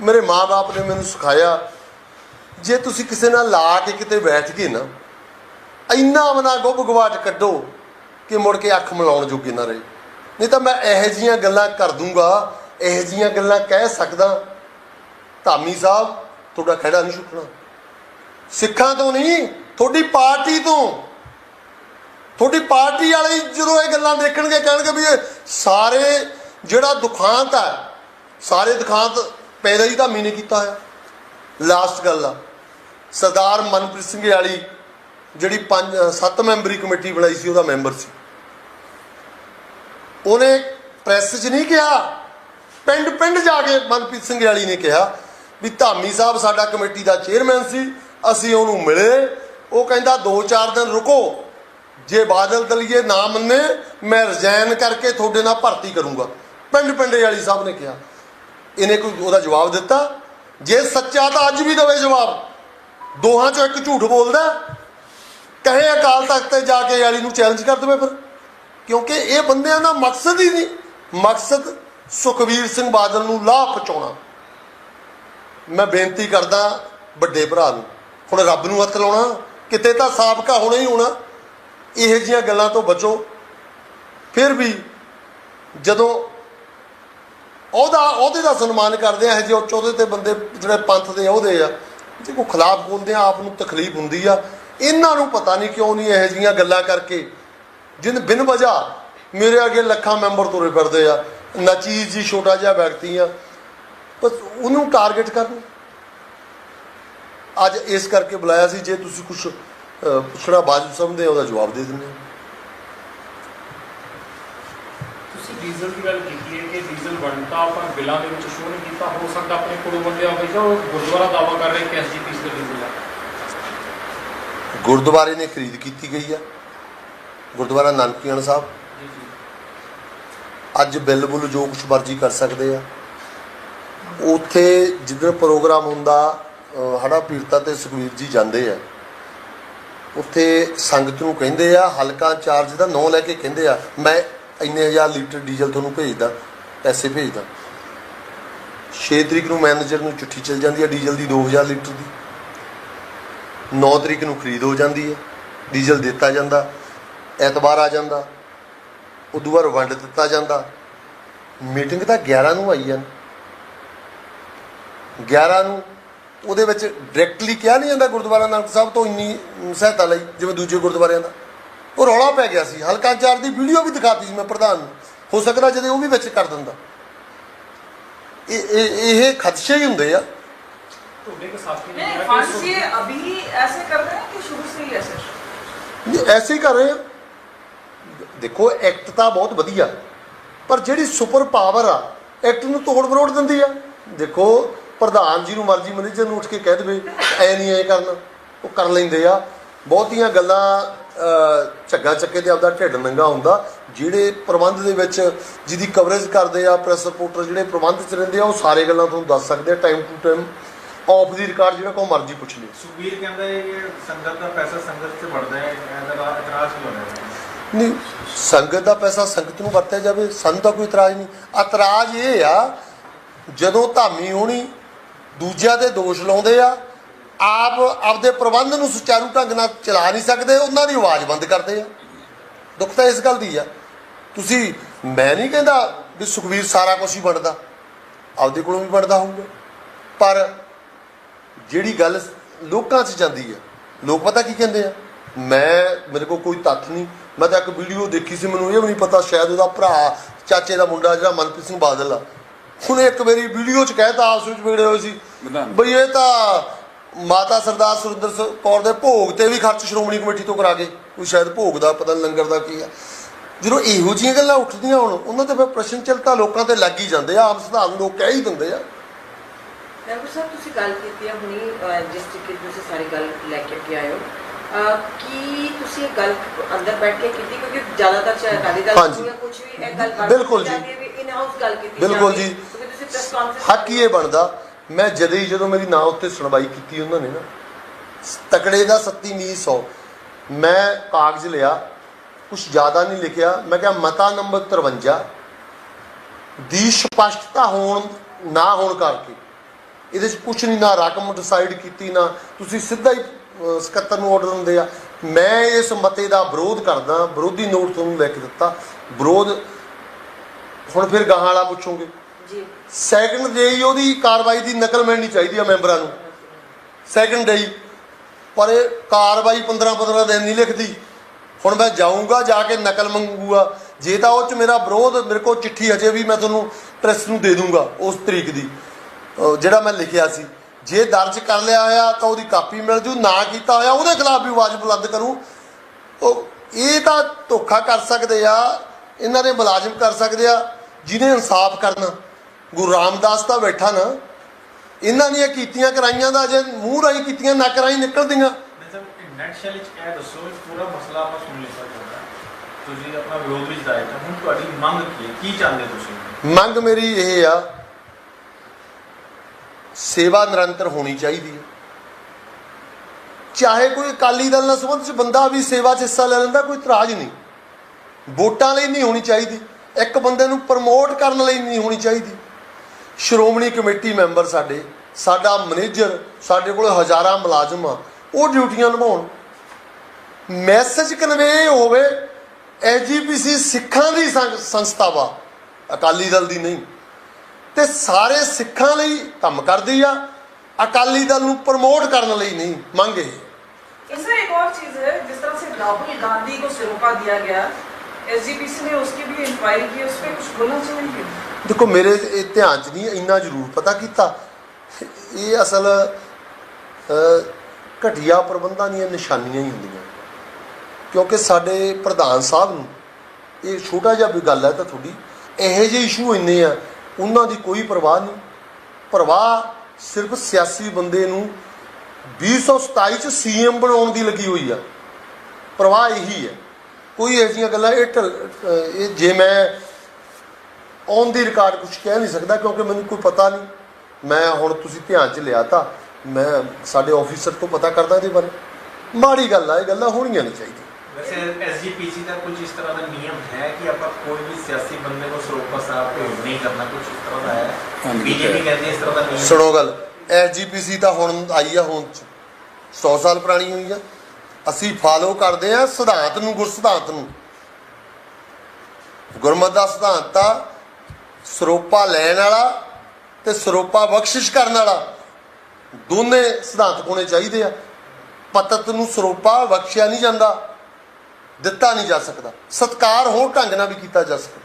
ਮੇਰੇ ਮਾਪੇ ਨੇ ਮੈਨੂੰ ਸਿਖਾਇਆ ਜੇ ਤੁਸੀਂ ਕਿਸੇ ਨਾਲ ਲਾ ਕੇ ਕਿਤੇ ਬੈਠ ਗਏ ਨਾ, ਇੰਨਾ ਮਨਾ ਗੁੱਬ ਗਵਾਟ ਕੱਢੋ ਕਿ ਮੁੜ ਕੇ ਅੱਖ ਮਿਲਾਉਣ ਜੋਗੇ ਨਾ ਰਹੇ। ਨਹੀਂ ਤਾਂ ਮੈਂ ਇਹੋ ਜੀਆਂ ਗੱਲਾਂ ਕਰ ਦੂੰਗਾ, ਇਹੋ ਜੀਆਂ ਗੱਲਾਂ ਕਹਿ ਸਕਦਾ। ਧਾਮੀ ਸਾਹਿਬ, ਤੁਹਾਡਾ ਖੜਾ ਨਹੀਂ ਛੁੱਟਣਾ ਸਿੱਖਾਂ ਤੋਂ ਨਹੀਂ, ਤੁਹਾਡੀ ਪਾਰਟੀ ਤੋਂ। ਤੁਹਾਡੀ ਪਾਰਟੀ ਵਾਲੇ ਜਦੋਂ ਇਹ ਗੱਲਾਂ ਦੇਖਣਗੇ, ਕਹਿਣਗੇ ਵੀ ਇਹ ਸਾਰੇ ਜਿਹੜਾ ਦੁਖਾਂਤ ਹੈ, ਸਾਰੇ ਦੁਖਾਂਤ ਪੈਦਾ ਹੀ ਧਾਮੀ ਨੇ ਕੀਤਾ ਹੈ। ਲਾਸਟ ਗੱਲ ਆ। ਸਰਦਾਰ ਮਨਪ੍ਰੀਤ ਸਿੰਘ ਵਾਲੀ ਜਿਹੜੀ ਪੰਜ, ਸੱਤ ਮੈਂਬਰੀ ਕਮੇਟੀ ਬਣਾਈ ਸੀ, ਉਹਦਾ ਮੈਂਬਰ ਸੀ। ਉਹਨੇ ਪ੍ਰੈਸ 'ਚ ਨਹੀਂ ਕਿਹਾ ਪਿੰਡ ਪਿੰਡ ਜਾ ਕੇ ਮਨਪ੍ਰੀਤ ਸਿੰਘ ਵਾਲੀ ਨੇ ਕਿਹਾ ਵੀ ਧਾਮੀ ਸਾਹਿਬ ਸਾਡਾ ਕਮੇਟੀ ਦਾ ਚੇਅਰਮੈਨ ਸੀ, ਅਸੀਂ ਉਹਨੂੰ ਮਿਲੇ, ਉਹ ਕਹਿੰਦਾ 2-4 ਦਿਨ ਰੁਕੋ, ਜੇ ਬਾਦਲ ਦਲੀਏ ਨਾ ਮੰਨੇ, ਮੈਂ ਰਿਜ਼ਾਈਨ ਕਰਕੇ ਤੁਹਾਡੇ ਨਾਲ ਭਰਤੀ ਕਰੂੰਗਾ। ਪਿੰਡ ਪਿੰਡੇ ਵਾਲੀ ਸਾਹਿਬ ਨੇ ਕਿਹਾ। ਇਹਨੇ ਕੋਈ ਉਹਦਾ ਜਵਾਬ ਦਿੱਤਾ? ਜੇ ਸੱਚਾ ਤਾਂ ਅੱਜ ਵੀ ਦੇਵੇ ਜਵਾਬ। ਦੋਹਾਂ ਚੋਂ ਇੱਕ ਝੂਠ ਬੋਲਦਾ ਕਹੇ ਅਕਾਲ ਤਖਤ ਤੇ ਜਾ ਕੇ ਵਾਲੀ ਨੂੰ ਚੈਲੰਜ ਕਰ ਦੇਵੇ ਫਿਰ। ਕਿਉਂਕਿ ਇਹ ਬੰਦਿਆਂ ਦਾ ਮਕਸਦ ਹੀ ਨਹੀਂ। ਮਕਸਦ ਸੁਖਵੀਰ ਸਿੰਘ ਬਾਦਲ ਨੂੰ ਲਾਹ ਪਹੁੰਚਾਉਣਾ। ਮੈਂ ਬੇਨਤੀ ਕਰਦਾ ਵੱਡੇ ਭਰਾ ਨੂੰ। ਹੁਣ ਰੱਬ ਨੂੰ ਹੱਥ ਲਾਉਣਾ। ਕਿਤੇ ਤਾਂ ਸਾਬਕਾ ਹੋਣਾ ਹੀ ਹੋਣਾ। ਇਹੋ ਜੀਆਂ ਗੱਲਾਂ ਤੋਂ ਬਚੋ। ਫਿਰ ਵੀ ਜਦੋਂ ਉਹਦਾ ਉਹਦੇ ਦਾ ਸਨਮਾਨ ਕਰਦੇ ਆ, ਇਹ ਜਿਹੇ ਉੱਚ ਉਹਦੇ ਤੇ ਬੰਦੇ ਜਿਹੜੇ ਪੰਥ ਦੇ ਉਹਦੇ ਆ। ਜੇ ਕੋਈ ਖਿਲਾਫ ਬੋਲਦੇ ਆ, ਆਪ ਨੂੰ ਤਕਲੀਫ ਹੁੰਦੀ ਆ। ਇਹਨਾਂ ਨੂੰ ਪਤਾ ਨਹੀਂ ਕਿਉਂ ਨਹੀਂ ਇਹੋ ਜੀਆਂ ਗੱਲਾਂ ਕਰਕੇ, ਜਿਨ ਬਿਨ ਵਜਾ ਮੇਰੇ ਅੱਗੇ ਲੱਖਾਂ ਮੈਂਬਰ ਤੁਰੇ ਫਿਰਦੇ ਆ। ਨਚੀਜ਼ ਜੀ ਛੋਟਾ ਜਿਹਾ ਵਿਅਕਤੀ ਆ। ਬਸ ਉਹਨੂੰ ਟਾਰਗੇਟ ਕਰਨ। ਅੱਜ ਇਸ ਕਰਕੇ ਬੁਲਾਇਆ ਸੀ, ਜੇ ਤੁਸੀਂ ਕੁਝ ਪੁੱਛਣਾ ਬਾਜੂ ਸਮਝਦੇ ਉਹਦਾ ਜਵਾਬ ਦੇ ਦਿੰਦੇ ਹਾਂ ਤੁਸੀਂ ਡੀਜ਼ਲ ਦੀ ਗੱਲ ਕੀਤੀ ਹੈ ਕਿ ਬਣਤਾ ਪਰ ਬਿੱਲਾਂ ਦੇ ਵਿੱਚ ਸ਼ੋਅ ਨਹੀਂ ਕੀਤਾ ਹੋ ਸਕਦਾ ਆਪਣੇ ਕੋਲੋਂ ਬੰਦਿਆ ਹੋਵੇ ਜਾਂ ਉਹ ਗੁਰਦੁਆਰਾ ਦਾਵਾ ਕਰ ਰਹੇ ਕਿ ਐਸਜੀਪੀਸ ਦਾ ਡੀਜ਼ਲ ਹੈ ਗੁਰਦੁਆਰੇ ਨੇ ਖਰੀਦ ਕੀਤੀ ਗਈ ਆ। ਗੁਰਦੁਆਰਾ ਨਾਨਕੀਆਣ ਸਾਹਿਬ। ਅੱਜ ਬਿੱਲ ਬੁੱਲ ਜੋ ਕੁਛ ਮਰਜ਼ੀ ਕਰ ਸਕਦੇ ਆ। ਉੱਥੇ ਜਿੱਦਣ ਪ੍ਰੋਗਰਾਮ ਹੁੰਦਾ ਹੜਾ ਪੀਰਤਾ ਤੇ ਸੁਖਵੀਰ ਜੀ ਜਾਂਦੇ ਆ। ਉੱਥੇ ਸੰਗਤ ਨੂੰ ਕਹਿੰਦੇ ਆ ਹਲਕਾ ਇੰਚਾਰਜ ਦਾ ਨਾਂ ਲੈ ਕੇ ਕਹਿੰਦੇ ਆ ਮੈਂ ਇੰਨੇ ਹਜ਼ਾਰ ਲੀਟਰ ਡੀਜ਼ਲ ਤੁਹਾਨੂੰ ਭੇਜਦਾ। ਪੈਸੇ ਭੇਜਦਾ। 6 ਤਰੀਕ ਨੂੰ ਮੈਨੇਜਰ ਨੂੰ ਚਿੱਠੀ ਚਲ ਜਾਂਦੀ ਹੈ, ਡੀਜ਼ਲ ਦੀ 2000 ਲੀਟਰ ਦੀ। 9 ਤਰੀਕ ਨੂੰ ਖਰੀਦ ਹੋ ਜਾਂਦੀ ਹੈ, ਡੀਜ਼ਲ ਦਿੱਤਾ ਜਾਂਦਾ, ਐਤਵਾਰ ਆ ਜਾਂਦਾ, ਉਦੋਂ ਬਾਅਦ ਵੰਡ ਦਿੱਤਾ ਜਾਂਦਾ। ਮੀਟਿੰਗ ਤਾਂ 11 ਨੂੰ ਆਈ ਆ 11 ਨੂੰ ਉਹਦੇ ਵਿੱਚ ਡਾਇਰੈਕਟਲੀ ਕਿਹਾ ਨਹੀਂ ਜਾਂਦਾ ਗੁਰਦੁਆਰਾ ਨਾਨਕ ਸਾਹਿਬ ਤੋਂ ਇੰਨੀ ਸਹਾਇਤਾ ਲਈ, ਜਿਵੇਂ ਦੂਜੇ ਗੁਰਦੁਆਰਿਆਂ ਦਾ। ਉਹ ਰੌਲਾ ਪੈ ਗਿਆ ਸੀ। ਹਲਕਾ ਚਾਰ ਦੀ ਵੀਡੀਓ ਵੀ ਦਿਖਾਤੀ ਸੀ ਮੈਂ ਪ੍ਰਧਾਨ ਨੂੰ। ਹੋ ਸਕਦਾ ਜਦ ਉਹ ਵੀ ਵਿੱਚ ਕਰ ਦਿੰਦਾ। ਇਹ ਇਹ ਖਦਸ਼ੇ ਹੀ ਹੁੰਦੇ ਆ। ਤੁਹਾਡੇ ਕੋ ਸਾਥੀ ਨਹੀਂ ਫਾਂਸੀ ਅਭੀ ਐਸੇ ਕਰ ਰਹੇ ਕਿ ਸ਼ੁਰੂ ਸੇ ਹੀ ਐਸੇ? ਨਹੀਂ ਐਸੇ ਕਰ ਰਹੇ ਦੇਖੋ ਐਕਟ ਤਾਂ ਬਹੁਤ ਵਧੀਆ ਪਰ ਜਿਹੜੀ ਸੁਪਰ ਪਾਵਰ ਆ ਐਕਟ ਨੂੰ ਤੋੜ ਮਰੋੜ ਦਿੰਦੀ ਆ। ਦੇਖੋ ਪ੍ਰਧਾਨ ਜੀ ਨੂੰ ਮਰਜ਼ੀ ਮੈਨੇਜਰ ਨੂੰ ਉੱਠ ਕੇ ਕਹਿ ਦੇਵੇ ਐ ਨਹੀਂ ਐ ਕਰਨ। ਉਹ ਕਰ ਲੈਂਦੇ ਆ। ਬਹੁਤੀਆਂ ਗੱਲਾਂ ਝੱਗਾ ਚੱਕੇ ਤੇ ਆਪਦਾ ਢਿੱਡ ਨੰਗਾ ਹੁੰਦਾ। ਜਿਹੜੇ ਪ੍ਰਬੰਧ ਦੇ ਵਿੱਚ ਜਿਹਦੀ ਕਵਰੇਜ ਕਰਦੇ ਆ ਪ੍ਰੈਸ ਰਿਪੋਰਟਰ ਜਿਹੜੇ ਪ੍ਰਬੰਧ 'ਚ ਰਹਿੰਦੇ ਆ ਉਹ ਸਾਰੇ ਗੱਲਾਂ ਤੁਹਾਨੂੰ ਦੱਸ ਸਕਦੇ ਆ time to time off the record ਜਿਹੜਾ ਕੋ ਮਰਜ਼ੀ ਪੁੱਛ ਲਿਓ ਸੁਖਬੀਰ ਕਹਿੰਦਾ ਹੈ ਕਿ ਸੰਗਤ ਦਾ ਪੈਸਾ ਸੰਗਤ 'ਚ ਵੜਦਾ ਹੈ ਇਹਦਾ ਇਤਰਾਜ਼ ਕਿਉਂ ਹੋ ਰਿਹਾ ਹੈ? ਨਹੀਂ ਸੰਗਤ ਦਾ ਪੈਸਾ ਸੰਗਤ ਨੂੰ ਵਰਤਿਆ ਜਾਵੇ ਸਾਨੂੰ ਤਾਂ ਕੋਈ ਇਤਰਾਜ਼ ਨਹੀਂ। ਇਤਰਾਜ਼ ਇਹ ਆ ਜਦੋਂ ਧਾਮੀ ਹੋਣੀ ਦੂਜਿਆਂ ਦੇ ਦੋਸ਼ ਲਾਉਂਦੇ ਆ ਆਪ ਆਪਦੇ ਪ੍ਰਬੰਧ ਨੂੰ ਸੁਚਾਰੂ ਢੰਗ ਨਾਲ ਚਲਾ ਨਹੀਂ ਸਕਦੇ ਉਹਨਾਂ ਦੀ ਆਵਾਜ਼ ਬੰਦ ਕਰਦੇ ਆ। ਦੁੱਖ ਤਾਂ ਇਸ ਗੱਲ ਦੀ ਆ। ਤੁਸੀਂ ਮੈਂ ਨਹੀਂ ਕਹਿੰਦਾ ਵੀ ਸੁਖਵੀਰ ਸਾਰਾ ਕੁਝ ਹੀ ਬਣਦਾ। ਆਪਦੇ ਕੋਲੋਂ ਵੀ ਬਣਦਾ ਹੋਊਗਾ। ਪਰ ਜਿਹੜੀ ਗੱਲ ਲੋਕਾਂ 'ਚ ਜਾਂਦੀ ਆ ਲੋਕ ਪਤਾ ਕੀ ਕਹਿੰਦੇ ਆ? ਮੈਂ ਮੇਰੇ ਕੋਲ ਕੋਈ ਤੱਥ ਨਹੀਂ। ਮੈਂ ਤਾਂ ਇੱਕ ਵੀਡੀਓ ਦੇਖੀ ਸੀ ਮੈਨੂੰ ਇਹ ਵੀ ਨਹੀਂ ਪਤਾ ਸ਼ਾਇਦ ਉਹਦਾ ਭਰਾ ਚਾਚੇ ਦਾ ਮੁੰਡਾ ਜਿਹੜਾ ਮਨਪ੍ਰੀਤ ਸਿੰਘ ਬਾਦਲ ਆ। ਉਹਨੇ ਇੱਕ ਮੇਰੀ ਵੀਡੀਓ 'ਚ ਕਹਿਤਾ ਆਪਸ ਵਿੱਚ ਵਿਗੜੇ ਹੋਏ ਸੀ। ਬਈ ਇਹ ਤਾਂ ਮਾਤਾ ਸਰਦਾਰ ਸੁਰਿੰਦਰ ਕੌਰ ਦੇ ਭੋਗ ਤੇ ਵੀ ਖਰਚ ਸ਼੍ਰੋਮਣੀ ਕਮੇਟੀ ਤੋਂ ਕਰਾ ਗਏ। ਕੋਈ ਸ਼ਾਇਦ ਭੋਗ ਦਾ ਪਤਾ ਲੰਗਰ ਦਾ ਕੀ ਆ। ਜਦੋਂ ਇਹੋ ਜਿਹੀਆਂ ਗੱਲਾਂ ਉੱਠਦੀਆਂ ਹੁਣ ਉਹਨਾਂ ਤੇ ਫਿਰ ਪ੍ਰਸ਼ਨ ਚਿਲਤਾ ਲੋਕਾਂ ਤੇ ਲੱਗ ਹੀ ਜਾਂਦੇ ਆ ਆਮ ਸਧਾਰਨ ਲੋਕ ਕਹਿ ਹੀ ਦਿੰਦੇ ਆ ਡਾਕਟਰ ਸਾਹਿਬ ਤੁਸੀਂ ਗੱਲ ਕੀਤੀ ਹੈ ਹੁਣੀ ਜਿਸ ਤਰੀਕੇ ਤੁਸੀਂ ਸਾਰੀ ਗੱਲ ਲੈ ਕੇ ਅੱਗੇ ਆਏ ਹੋ ਕੀ ਤੁਸੀਂ ਇਹ ਗੱਲ ਅੰਦਰ ਬੈਠ ਕੇ ਕੀਤੀ ਕਿਉਂਕਿ ਜ਼ਿਆਦਾਤਰ ਅਕਾਲੀ ਦਲ ਕੁਝ ਵੀ ਇਹ ਗੱਲ ਬਣ ਬਿਲਕੁਲ ਜੀ। ਇਨ ਹਾਊਸ ਗੱਲ ਕੀਤੀ ਬਿਲਕੁਲ। ਜੀ। ਹੱਕ ਹੀ ਇਹ ਬਣਦਾ ਮੈਂ ਜਦੇ ਹੀ ਜਦੋਂ ਮੇਰੀ ਨਾਂ ਉੱਤੇ ਸੁਣਵਾਈ ਕੀਤੀ ਉਹਨਾਂ ਨੇ ਨਾ ਤਕੜੇ ਦਾ ਸੱਤੀ ਮੀ 100 ਮੈਂ ਕਾਗਜ਼ ਲਿਆ ਕੁਝ ਜ਼ਿਆਦਾ ਨਹੀਂ ਲਿਖਿਆ। ਮੈਂ ਕਿਹਾ ਮਤਾ ਨੰਬਰ 53 ਦੀ ਸਪਸ਼ਟਤਾ ਹੋਣ ਨਾ ਹੋਣ ਕਰਕੇ। ਇਹਦੇ 'ਚ ਕੁਝ ਨਹੀਂ ਨਾ ਰਕਮ ਡਿਸਾਈਡ ਕੀਤੀ ਨਾ ਤੁਸੀਂ ਸਿੱਧਾ ਹੀ ਸਕੱਤਰ ਨੂੰ ਆਰਡਰ ਦਿੰਦੇ ਆ। ਮੈਂ ਇਸ ਮਤੇ ਦਾ ਵਿਰੋਧ ਕਰਦਾ ਵਿਰੋਧੀ ਨੋਟ ਤੁਹਾਨੂੰ ਲਿਖ ਦਿੱਤਾ। ਵਿਰੋਧ ਹੁਣ ਫਿਰ ਗਾਹਾਂ ਵਾਲਾ ਪੁੱਛੋਗੇ? ਜੀ। ਸੈਕੰਡ ਡੇ ਹੀ ਉਹਦੀ ਕਾਰਵਾਈ ਦੀ ਨਕਲ ਮਿਲਣੀ ਚਾਹੀਦੀ ਆ ਮੈਂਬਰਾਂ ਨੂੰ। ਸੈਕੰਡ ਡੇ ਪਰ ਇਹ ਕਾਰਵਾਈ 15 15 ਦਿਨ ਨਹੀਂ ਲਿਖਦੀ। ਹੁਣ ਮੈਂ ਜਾਊਂਗਾ, ਜਾ ਕੇ ਨਕਲ ਮੰਗੂਗਾ। ਜੇ ਤਾਂ ਉਹ ਚ ਮੇਰਾ ਵਿਰੋਧ, ਮੇਰੇ ਕੋਲ ਚਿੱਠੀ ਅਜੇ ਵੀ ਮੈਂ ਤੁਹਾਨੂੰ ਪ੍ਰੈਸ ਨੂੰ ਦੇ ਦੂੰਗਾ, ਉਸ ਤਰੀਕ ਦੀ। ਜਿਹੜਾ ਮੈਂ ਲਿਖਿਆ ਸੀ। ਜੇ ਦਰਜ ਕਰ ਲਿਆ ਹੋਇਆ, ਤਾਂ ਉਹਦੀ ਕਾਪੀ ਮਿਲ ਜੂ, ਨਾ ਕੀਤਾ ਹੋਇਆ, ਉਹਦੇ ਖਿਲਾਫ ਵੀ ਆਵਾਜ਼ ਬੁਲੰਦ ਕਰੂ। ਉਹ, ਇਹ ਤਾਂ ਧੋਖਾ ਕਰ ਸਕਦੇ ਆ, ਇਹਨਾਂ ਦੇ ਮੁਲਾਜ਼ਮ ਕਰ ਸਕਦੇ ਆ, ਜਿਹਨੇ ਇਨਸਾਫ ਕਰਨਾ। ਗੁਰੂ ਰਾਮਦਾਸ ਤਾਂ ਬੈਠਾ ਨਾ। ਇਹਨਾਂ ਦੀਆਂ ਕੀਤੀਆਂ ਕਰਾਈਆਂ ਦਾ ਜੇ ਮੂੰਹ ਰਾਹੀਂ ਕੀਤੀਆਂ ਨੱਕ ਰਾਹੀਂ ਨਿਕਲਦੀਆਂ। ਮੈਂ ਵਿੱਚ ਇਹ ਦੱਸੋ ਪੂਰਾ ਮਸਲਾ ਆਪਾਂ ਸੁਣ ਲਿਆ ਚਾਹੁੰਦਾ ਤੁਸੀਂ ਆਪਣਾ ਵਿਰੋਧ ਵਿੱਚ ਦਾਇਰ ਤਾਂ ਹੁਣ ਤੁਹਾਡੀ ਮੰਗ ਕੀ ਹੈ? ਕੀ ਚਾਹੁੰਦੇ ਤੁਸੀਂ? ਮੰਗ ਮੇਰੀ ਇਹ ਆ, ਸੇਵਾ ਨਿਰੰਤਰ ਹੋਣੀ ਚਾਹੀਦੀ ਹੈ। ਚਾਹੇ ਕੋਈ ਅਕਾਲੀ ਦਲ ਨਾਲ ਸੰਬੰਧ ਚ ਬੰਦਾ ਵੀ ਸੇਵਾ 'ਚ ਹਿੱਸਾ ਲੈ ਲੈਂਦਾ, ਕੋਈ ਇਤਰਾਜ਼ ਨਹੀਂ। ਵੋਟਾਂ ਲਈ ਨਹੀਂ ਹੋਣੀ ਚਾਹੀਦੀ। ਇੱਕ ਬੰਦੇ ਨੂੰ ਪ੍ਰਮੋਟ ਕਰਨ ਲਈ ਨਹੀਂ ਹੋਣੀ ਚਾਹੀਦੀ। ਸ਼੍ਰੋਮਣੀ ਕਮੇਟੀ ਮੈਂਬਰ ਸਾਡੇ, ਸਾਡਾ ਮੈਨੇਜਰ, ਸਾਡੇ ਕੋਲ ਹਜ਼ਾਰਾਂ ਮੁਲਾਜ਼ਮ ਆ। ਉਹ ਡਿਊਟੀਆਂ ਨਿਭਾਉਣ ਮੈਸੇਜ ਕਨਵੇ ਹੋਵੇ ਐਜੀਪੀਸੀ ਸਿੱਖਾਂ ਦੀ ਸੰਗ- ਸੰਸਥਾ ਵਾ ਅਕਾਲੀ ਦਲ ਦੀ ਨਹੀਂ ਤੇ ਸਾਰੇ ਸਿੱਖਾਂ ਲਈ ਕੰਮ ਕਰਦੀ ਆ ਅਕਾਲੀ ਦਲ ਨੂੰ ਪ੍ਰਮੋਟ ਕਰਨ ਲਈ ਨਹੀਂ ਮੰਗ ਇਹ इसमें एक और चीज है जिस तरह से राहुल गांधी को सिरोपा दिया गया एसजीपीसी ने उसकी भी इंक्वायरी की उस पर कुछ बोलना चाहेंगे ਦੇਖੋ ਮੇਰੇ ਇਹ ਧਿਆਨ 'ਚ ਨਹੀਂ ਇੰਨਾ ਜ਼ਰੂਰ ਪਤਾ ਕੀਤਾ ਇਹ ਅਸਲ ਅ, ਘਟੀਆ ਪ੍ਰਬੰਧਾਂ ਦੀਆਂ ਨਿਸ਼ਾਨੀਆਂ ਹੀ ਹੁੰਦੀਆਂ ਕਿਉਂਕਿ ਸਾਡੇ ਪ੍ਰਧਾਨ ਸਾਹਿਬ ਨੂੰ ਇਹ ਛੋਟਾ ਜਿਹਾ ਵੀ ਗੱਲ ਹੈ ਤਾਂ ਤੁਹਾਡੀ, ਇਹੋ ਜਿਹੇ ਇਸ਼ੂ ਇੰਨੇ ਆ, ਉਹਨਾਂ ਦੀ ਕੋਈ ਪਰਵਾਹ ਨਹੀਂ। ਪਰਵਾਹ ਸਿਰਫ ਸਿਆਸੀ ਬੰਦੇ ਨੂੰ 2027 ਚ ਸੀਐਮ ਬਣਾਉਣ ਦੀ ਲੱਗੀ ਹੋਈ ਆ। ਪਰਵਾਹ ਇਹੀ ਹੈ। ਕੋਈ ਇਹੋ ਜਿਹੀਆਂ ਗੱਲਾਂ, ਇਹ ਢਲ- ਇਹ ਜੇ ਮੈਂ ਔਨ ਦੀ ਰਿਕਾਰਡ ਕੁਝ ਕਹਿ ਨਹੀਂ ਸਕਦਾ ਕਿਉਂਕਿ ਮੈਨੂੰ ਕੋਈ ਪਤਾ ਨਹੀਂ। ਮੈਂ ਹੁਣ ਤੁਸੀਂ ਧਿਆਨ 'ਚ ਲਿਆ ਤਾਂ ਮੈਂ ਸਾਡੇ ਆਫੀਸਰ ਤੋਂ ਪਤਾ ਕਰਦਾ ਇਹਦੇ ਬਾਰੇ। ਮਾੜੀ ਗੱਲ ਆ ਇਹ ਗੱਲਾਂ ਹੋਣੀਆਂ ਨਹੀਂ ਚਾਹੀਦੀਆਂ। ਵੈਸੇ ਐਸਜੀਪੀਸੀ ਦਾ ਕੁਝ ਇਸ ਤਰ੍ਹਾਂ ਦਾ ਨਿਯਮ ਹੈ ਕਿ ਆਪਾਂ ਕੋਈ ਵੀ ਸਿਆਸੀ ਬੰਦੇ ਨੂੰ ਸਰੋਪਾ ਸਾਹਿਬ ਭੇਜ ਨਹੀਂ ਕਰਨਾ ਕੁਝ ਇਸ ਤਰ੍ਹਾਂ ਦਾ ਹੈ। ਬੀਜੇਪੀ ਕਹਿੰਦੀ ਹੈ ਇਸ ਤਰ੍ਹਾਂ ਦਾ ਨਿਯਮ ਸੁਣੋ ਗੱਲ ਐਸਜੀਪੀਸੀ ਤਾਂ ਹੁਣ ਆਈ ਆ ਹੁਣ 100 ਸਾਲ ਪੁਰਾਣੀ ਹੋਈ ਆ। ਅਸੀਂ ਫਾਲੋ ਕਰਦੇ ਆ ਸਿਧਾਂਤ ਨੂੰ ਗੁਰ ਸਿਧਾਂਤ ਨੂੰ। ਗੁਰਮਤ ਦਾ ਸਿਧਾਂਤ ਤਾਂ ਸਰੋਪਾ ਲੈਣ ਵਾਲਾ ਤੇ ਸਰੋਪਾ ਬਖਸ਼ਿਸ਼ ਕਰਨ ਵਾਲਾ। ਦੋਨੇ ਸਿਧਾਂਤ ਹੋਣੇ ਚਾਹੀਦੇ ਆ। ਪਤਤ ਨੂੰ ਸਰੋਪਾ ਬਖਸ਼ਿਆ ਨਹੀਂ ਜਾਂਦਾ ਦਿੱਤਾ ਨਹੀਂ ਜਾ ਸਕਦਾ। ਸਤਕਾਰ ਹੋਰ ਢੰਗ ਨਾਲ ਵੀ ਕੀਤਾ ਜਾ ਸਕਦਾ।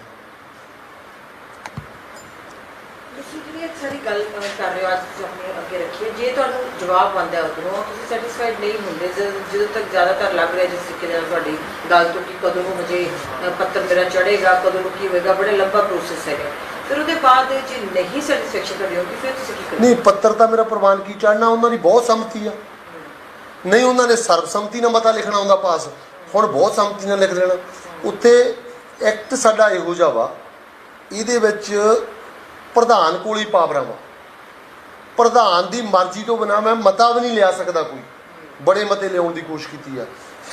ਤੁਸੀਂ ਜਿਹੜੀ ਇਹ ਸਾਰੀ ਗੱਲ ਅਹ, ਕਰ ਰਹੇ ਹੋ ਅੱਜ ਤੁਸੀਂ ਆਪਣੇ ਅੱਗੇ ਰੱਖੀ ਹੈ ਜੇ ਤੁਹਾਨੂੰ ਜਵਾਬ ਆਉਂਦਾ ਉਦੋਂ ਤੁਸੀਂ ਸੈਟੀਸਫਾਈਡ ਨਹੀਂ ਹੁੰਦੇ ਜਦ- ਜਦੋਂ ਤੱਕ ਜ਼ਿਆਦਾਤਰ ਲੱਗ ਰਿਹਾ ਜਿਸ ਤਰੀਕੇ ਨਾਲ ਤੁਹਾਡੀ ਗੱਲ ਤੋਂ ਕਿ ਕਦੋਂ ਨੂੰ ਮੁਝੇ ਅਹ, ਪੱਤਰ ਮੇਰਾ ਚੜੇਗਾ ਕਦੋਂ ਨੂੰ ਕੀ ਹੋਏਗਾ ਬੜਾ ਲੰਬਾ ਪ੍ਰੋਸੈਸ ਹੈਗਾ। ਫਿਰ ਉਹਦੇ ਬਾਅਦ ਜੇ ਨਹੀਂ ਸੈਟੀਸਫੈਕਸ਼ਨ ਤੁਹਾਡੀ ਹੋਊਗੀ, ਫਿਰ ਤੁਸੀਂ ਕੀ ਕਰੋਗੇ? ਨਹੀਂ, ਪੱਤਰ ਤਾਂ ਮੇਰਾ ਪ੍ਰਵਾਨ ਕੀ ਚੜਨਾ ਉਹਨਾਂ ਦੀ ਬਹੁਤ ਸੰਮਤੀ ਆ। ਨਹੀਂ, ਉਹਨਾਂ ਨੇ ਸਰਬਸੰਮਤੀ ਨਾਲ ਮਤਾ ਲਿਖਣਾ ਹੁੰਦਾ, ਪਾਸ। ਹੁਣ ਬਹੁਤ ਸੰਮਤੀ ਨਾਲ ਲਿਖ ਦੇਣਾ। ਉੱਥੇ ਐਕਟ ਸਾਡਾ ਇਹੋ ਜਿਹਾ ਵਾ, ਇਹਦੇ ਵਿੱਚ ਪ੍ਰਧਾਨ ਕੋਲ ਹੀ ਪਾਵਰਾਂ ਵਾ ਪ੍ਰਧਾਨ ਦੀ ਮਰਜ਼ੀ ਤੋਂ ਬਿਨਾ ਮੈਂ ਮਤਾ ਵੀ ਨਹੀਂ ਲਿਆ ਸਕਦਾ ਕੋਈ। ਬੜੇ ਮਤੇ ਲਿਆਉਣ ਦੀ ਕੋਸ਼ਿਸ਼ ਕੀਤੀ ਆ।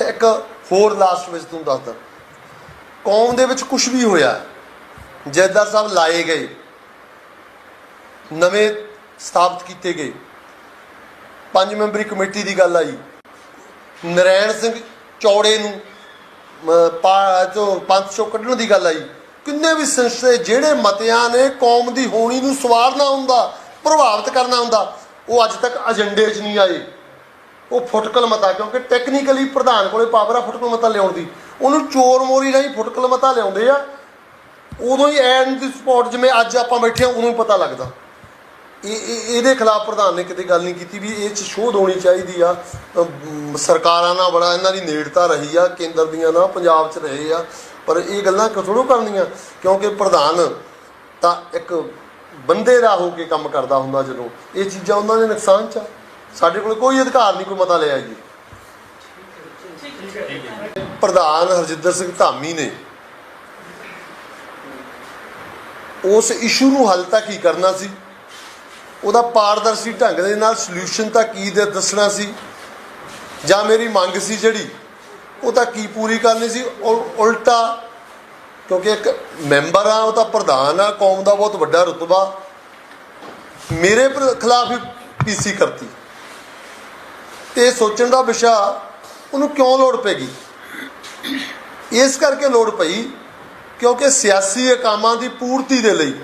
ਇੱਕ ਹੋਰ ਲਾਸਟ ਵਿੱਚ ਤੁਹਾਨੂੰ ਦੱਸਦਾ। ਕੌਮ ਦੇ ਵਿੱਚ ਕੁਝ ਵੀ ਹੋਇਆ ਜੈਦਾਰ ਸਾਹਿਬ ਲਾਏ ਗਏ। ਨਵੇਂ ਸਥਾਪਿਤ ਕੀਤੇ ਗਏ। ਪੰਜ ਮੈਂਬਰੀ ਕਮੇਟੀ ਦੀ ਗੱਲ ਆਈ। ਨਰੈਣ ਸਿੰਘ ਚੌੜੇ ਨੂੰ ਅਮ, ਪਾ ਤੋਂ ਪੰਥ ਚੋਂ ਕੱਢਣ ਦੀ ਗੱਲ ਆਈ। ਕਿੰਨੇ ਵੀ ਸੰਸਥੇ ਜਿਹੜੇ ਮਤਿਆਂ ਨੇ ਕੌਮ ਦੀ ਹੋਣੀ ਨੂੰ ਸਵਾਰਨਾ ਹੁੰਦਾ ਪ੍ਰਭਾਵਿਤ ਕਰਨਾ ਹੁੰਦਾ ਉਹ ਅੱਜ ਤੱਕ ਏਜੰਡੇ 'ਚ ਨਹੀਂ ਆਏ। ਉਹ ਫੁਟਕਲ ਮਤਾ ਕਿਉਂਕਿ ਟੈਕਨੀਕਲੀ ਪ੍ਰਧਾਨ ਕੋਲੇ ਪਾਵਰ ਆ ਫੁਟਕਲ ਮਤਾ ਲਿਆਉਣ ਦੀ। ਉਹਨੂੰ ਚੋਰ ਮੋਰੀ ਰਾਹੀਂ ਫੁਟਕਲ ਮਤਾ ਲਿਆਉਂਦੇ ਆ। ਉਦੋਂ ਹੀ ਐਨ ਦੀ ਸਪੌਟ ਜਿਵੇਂ ਅੱਜ ਆਪਾਂ ਬੈਠੇ ਆ ਉਦੋਂ ਹੀ ਪਤਾ ਲੱਗਦਾ। ਇਹ ਇਹ- ਇਹਦੇ ਖਿਲਾਫ ਪ੍ਰਧਾਨ ਨੇ ਕਿਤੇ ਗੱਲ ਨਹੀਂ ਕੀਤੀ ਵੀ ਇਹ ਚ ਸ਼ੋਧ ਹੋਣੀ ਚਾਹੀਦੀ ਆ। ਸਰਕਾਰਾਂ ਨਾਲ ਬੜਾ ਇਹਨਾਂ ਦੀ ਨੇੜਤਾ ਰਹੀ ਆ ਕੇਂਦਰ ਦੀਆਂ ਨਾ ਪੰਜਾਬ 'ਚ ਰਹੇ ਆ। ਪਰ ਇਹ ਗੱਲਾਂ ਕਿਥੋਂ ਕਰਨੀਆਂ? ਕਿਉਂਕਿ ਪ੍ਰਧਾਨ ਤਾਂ ਇੱਕ ਬੰਦੇ ਦਾ ਹੋ ਕੇ ਕੰਮ ਕਰਦਾ ਹੁੰਦਾ ਜਦੋਂ। ਇਹ ਚੀਜ਼ਾਂ ਉਹਨਾਂ ਦੇ ਨੁਕਸਾਨ 'ਚ ਸਾਡੇ ਕੋਲ ਕੋਈ ਅਧਿਕਾਰ ਨਹੀਂ ਕੋਈ ਮਤਾ ਲਿਆ ਜੀ। ਪ੍ਰਧਾਨ ਹਰਜਿੰਦਰ ਸਿੰਘ ਧਾਮੀ ਨੇ ਉਸ ਇਸ਼ੂ ਨੂੰ ਹੱਲ ਤਾਂ ਕੀ ਕਰਨਾ ਸੀ? ਉਹਦਾ ਪਾਰਦਰਸ਼ੀ ਢੰਗ ਦੇ ਨਾਲ ਸੋਲੂਸ਼ਨ ਤਾਂ ਕੀ ਦੇ ਦੱਸਣਾ ਸੀ? ਜਾਂ ਮੇਰੀ ਮੰਗ ਸੀ ਜਿਹੜੀ, ਉਹ ਤਾਂ ਕੀ ਪੂਰੀ ਕਰਨੀ ਸੀ? ਉਲ- ਉਲਟਾ, ਕਿਉਂਕਿ ਇੱਕ ਮੈਂਬਰ ਆ ਉਹ ਤਾਂ ਪ੍ਰਧਾਨ ਆ ਕੌਮ ਦਾ ਬਹੁਤ ਵੱਡਾ ਰੁਤਬਾ। ਮੇਰੇ ਪਰ- ਖਿਲਾਫ ਹੀ ਪੀਸੀ ਕਰਤੀ। ਤੇ ਸੋਚਣ ਦਾ ਵਿਸ਼ਾ ਉਹਨੂੰ ਕਿਉਂ ਲੋੜ ਪੈਗੀ ਇਸ ਕਰਕੇ ਲੋੜ ਪਈ ਕਿਉਂਕਿ ਸਿਆਸੀ ਕਾਮਾਂ ਦੀ ਪੂਰਤੀ ਦੇ ਲਈ।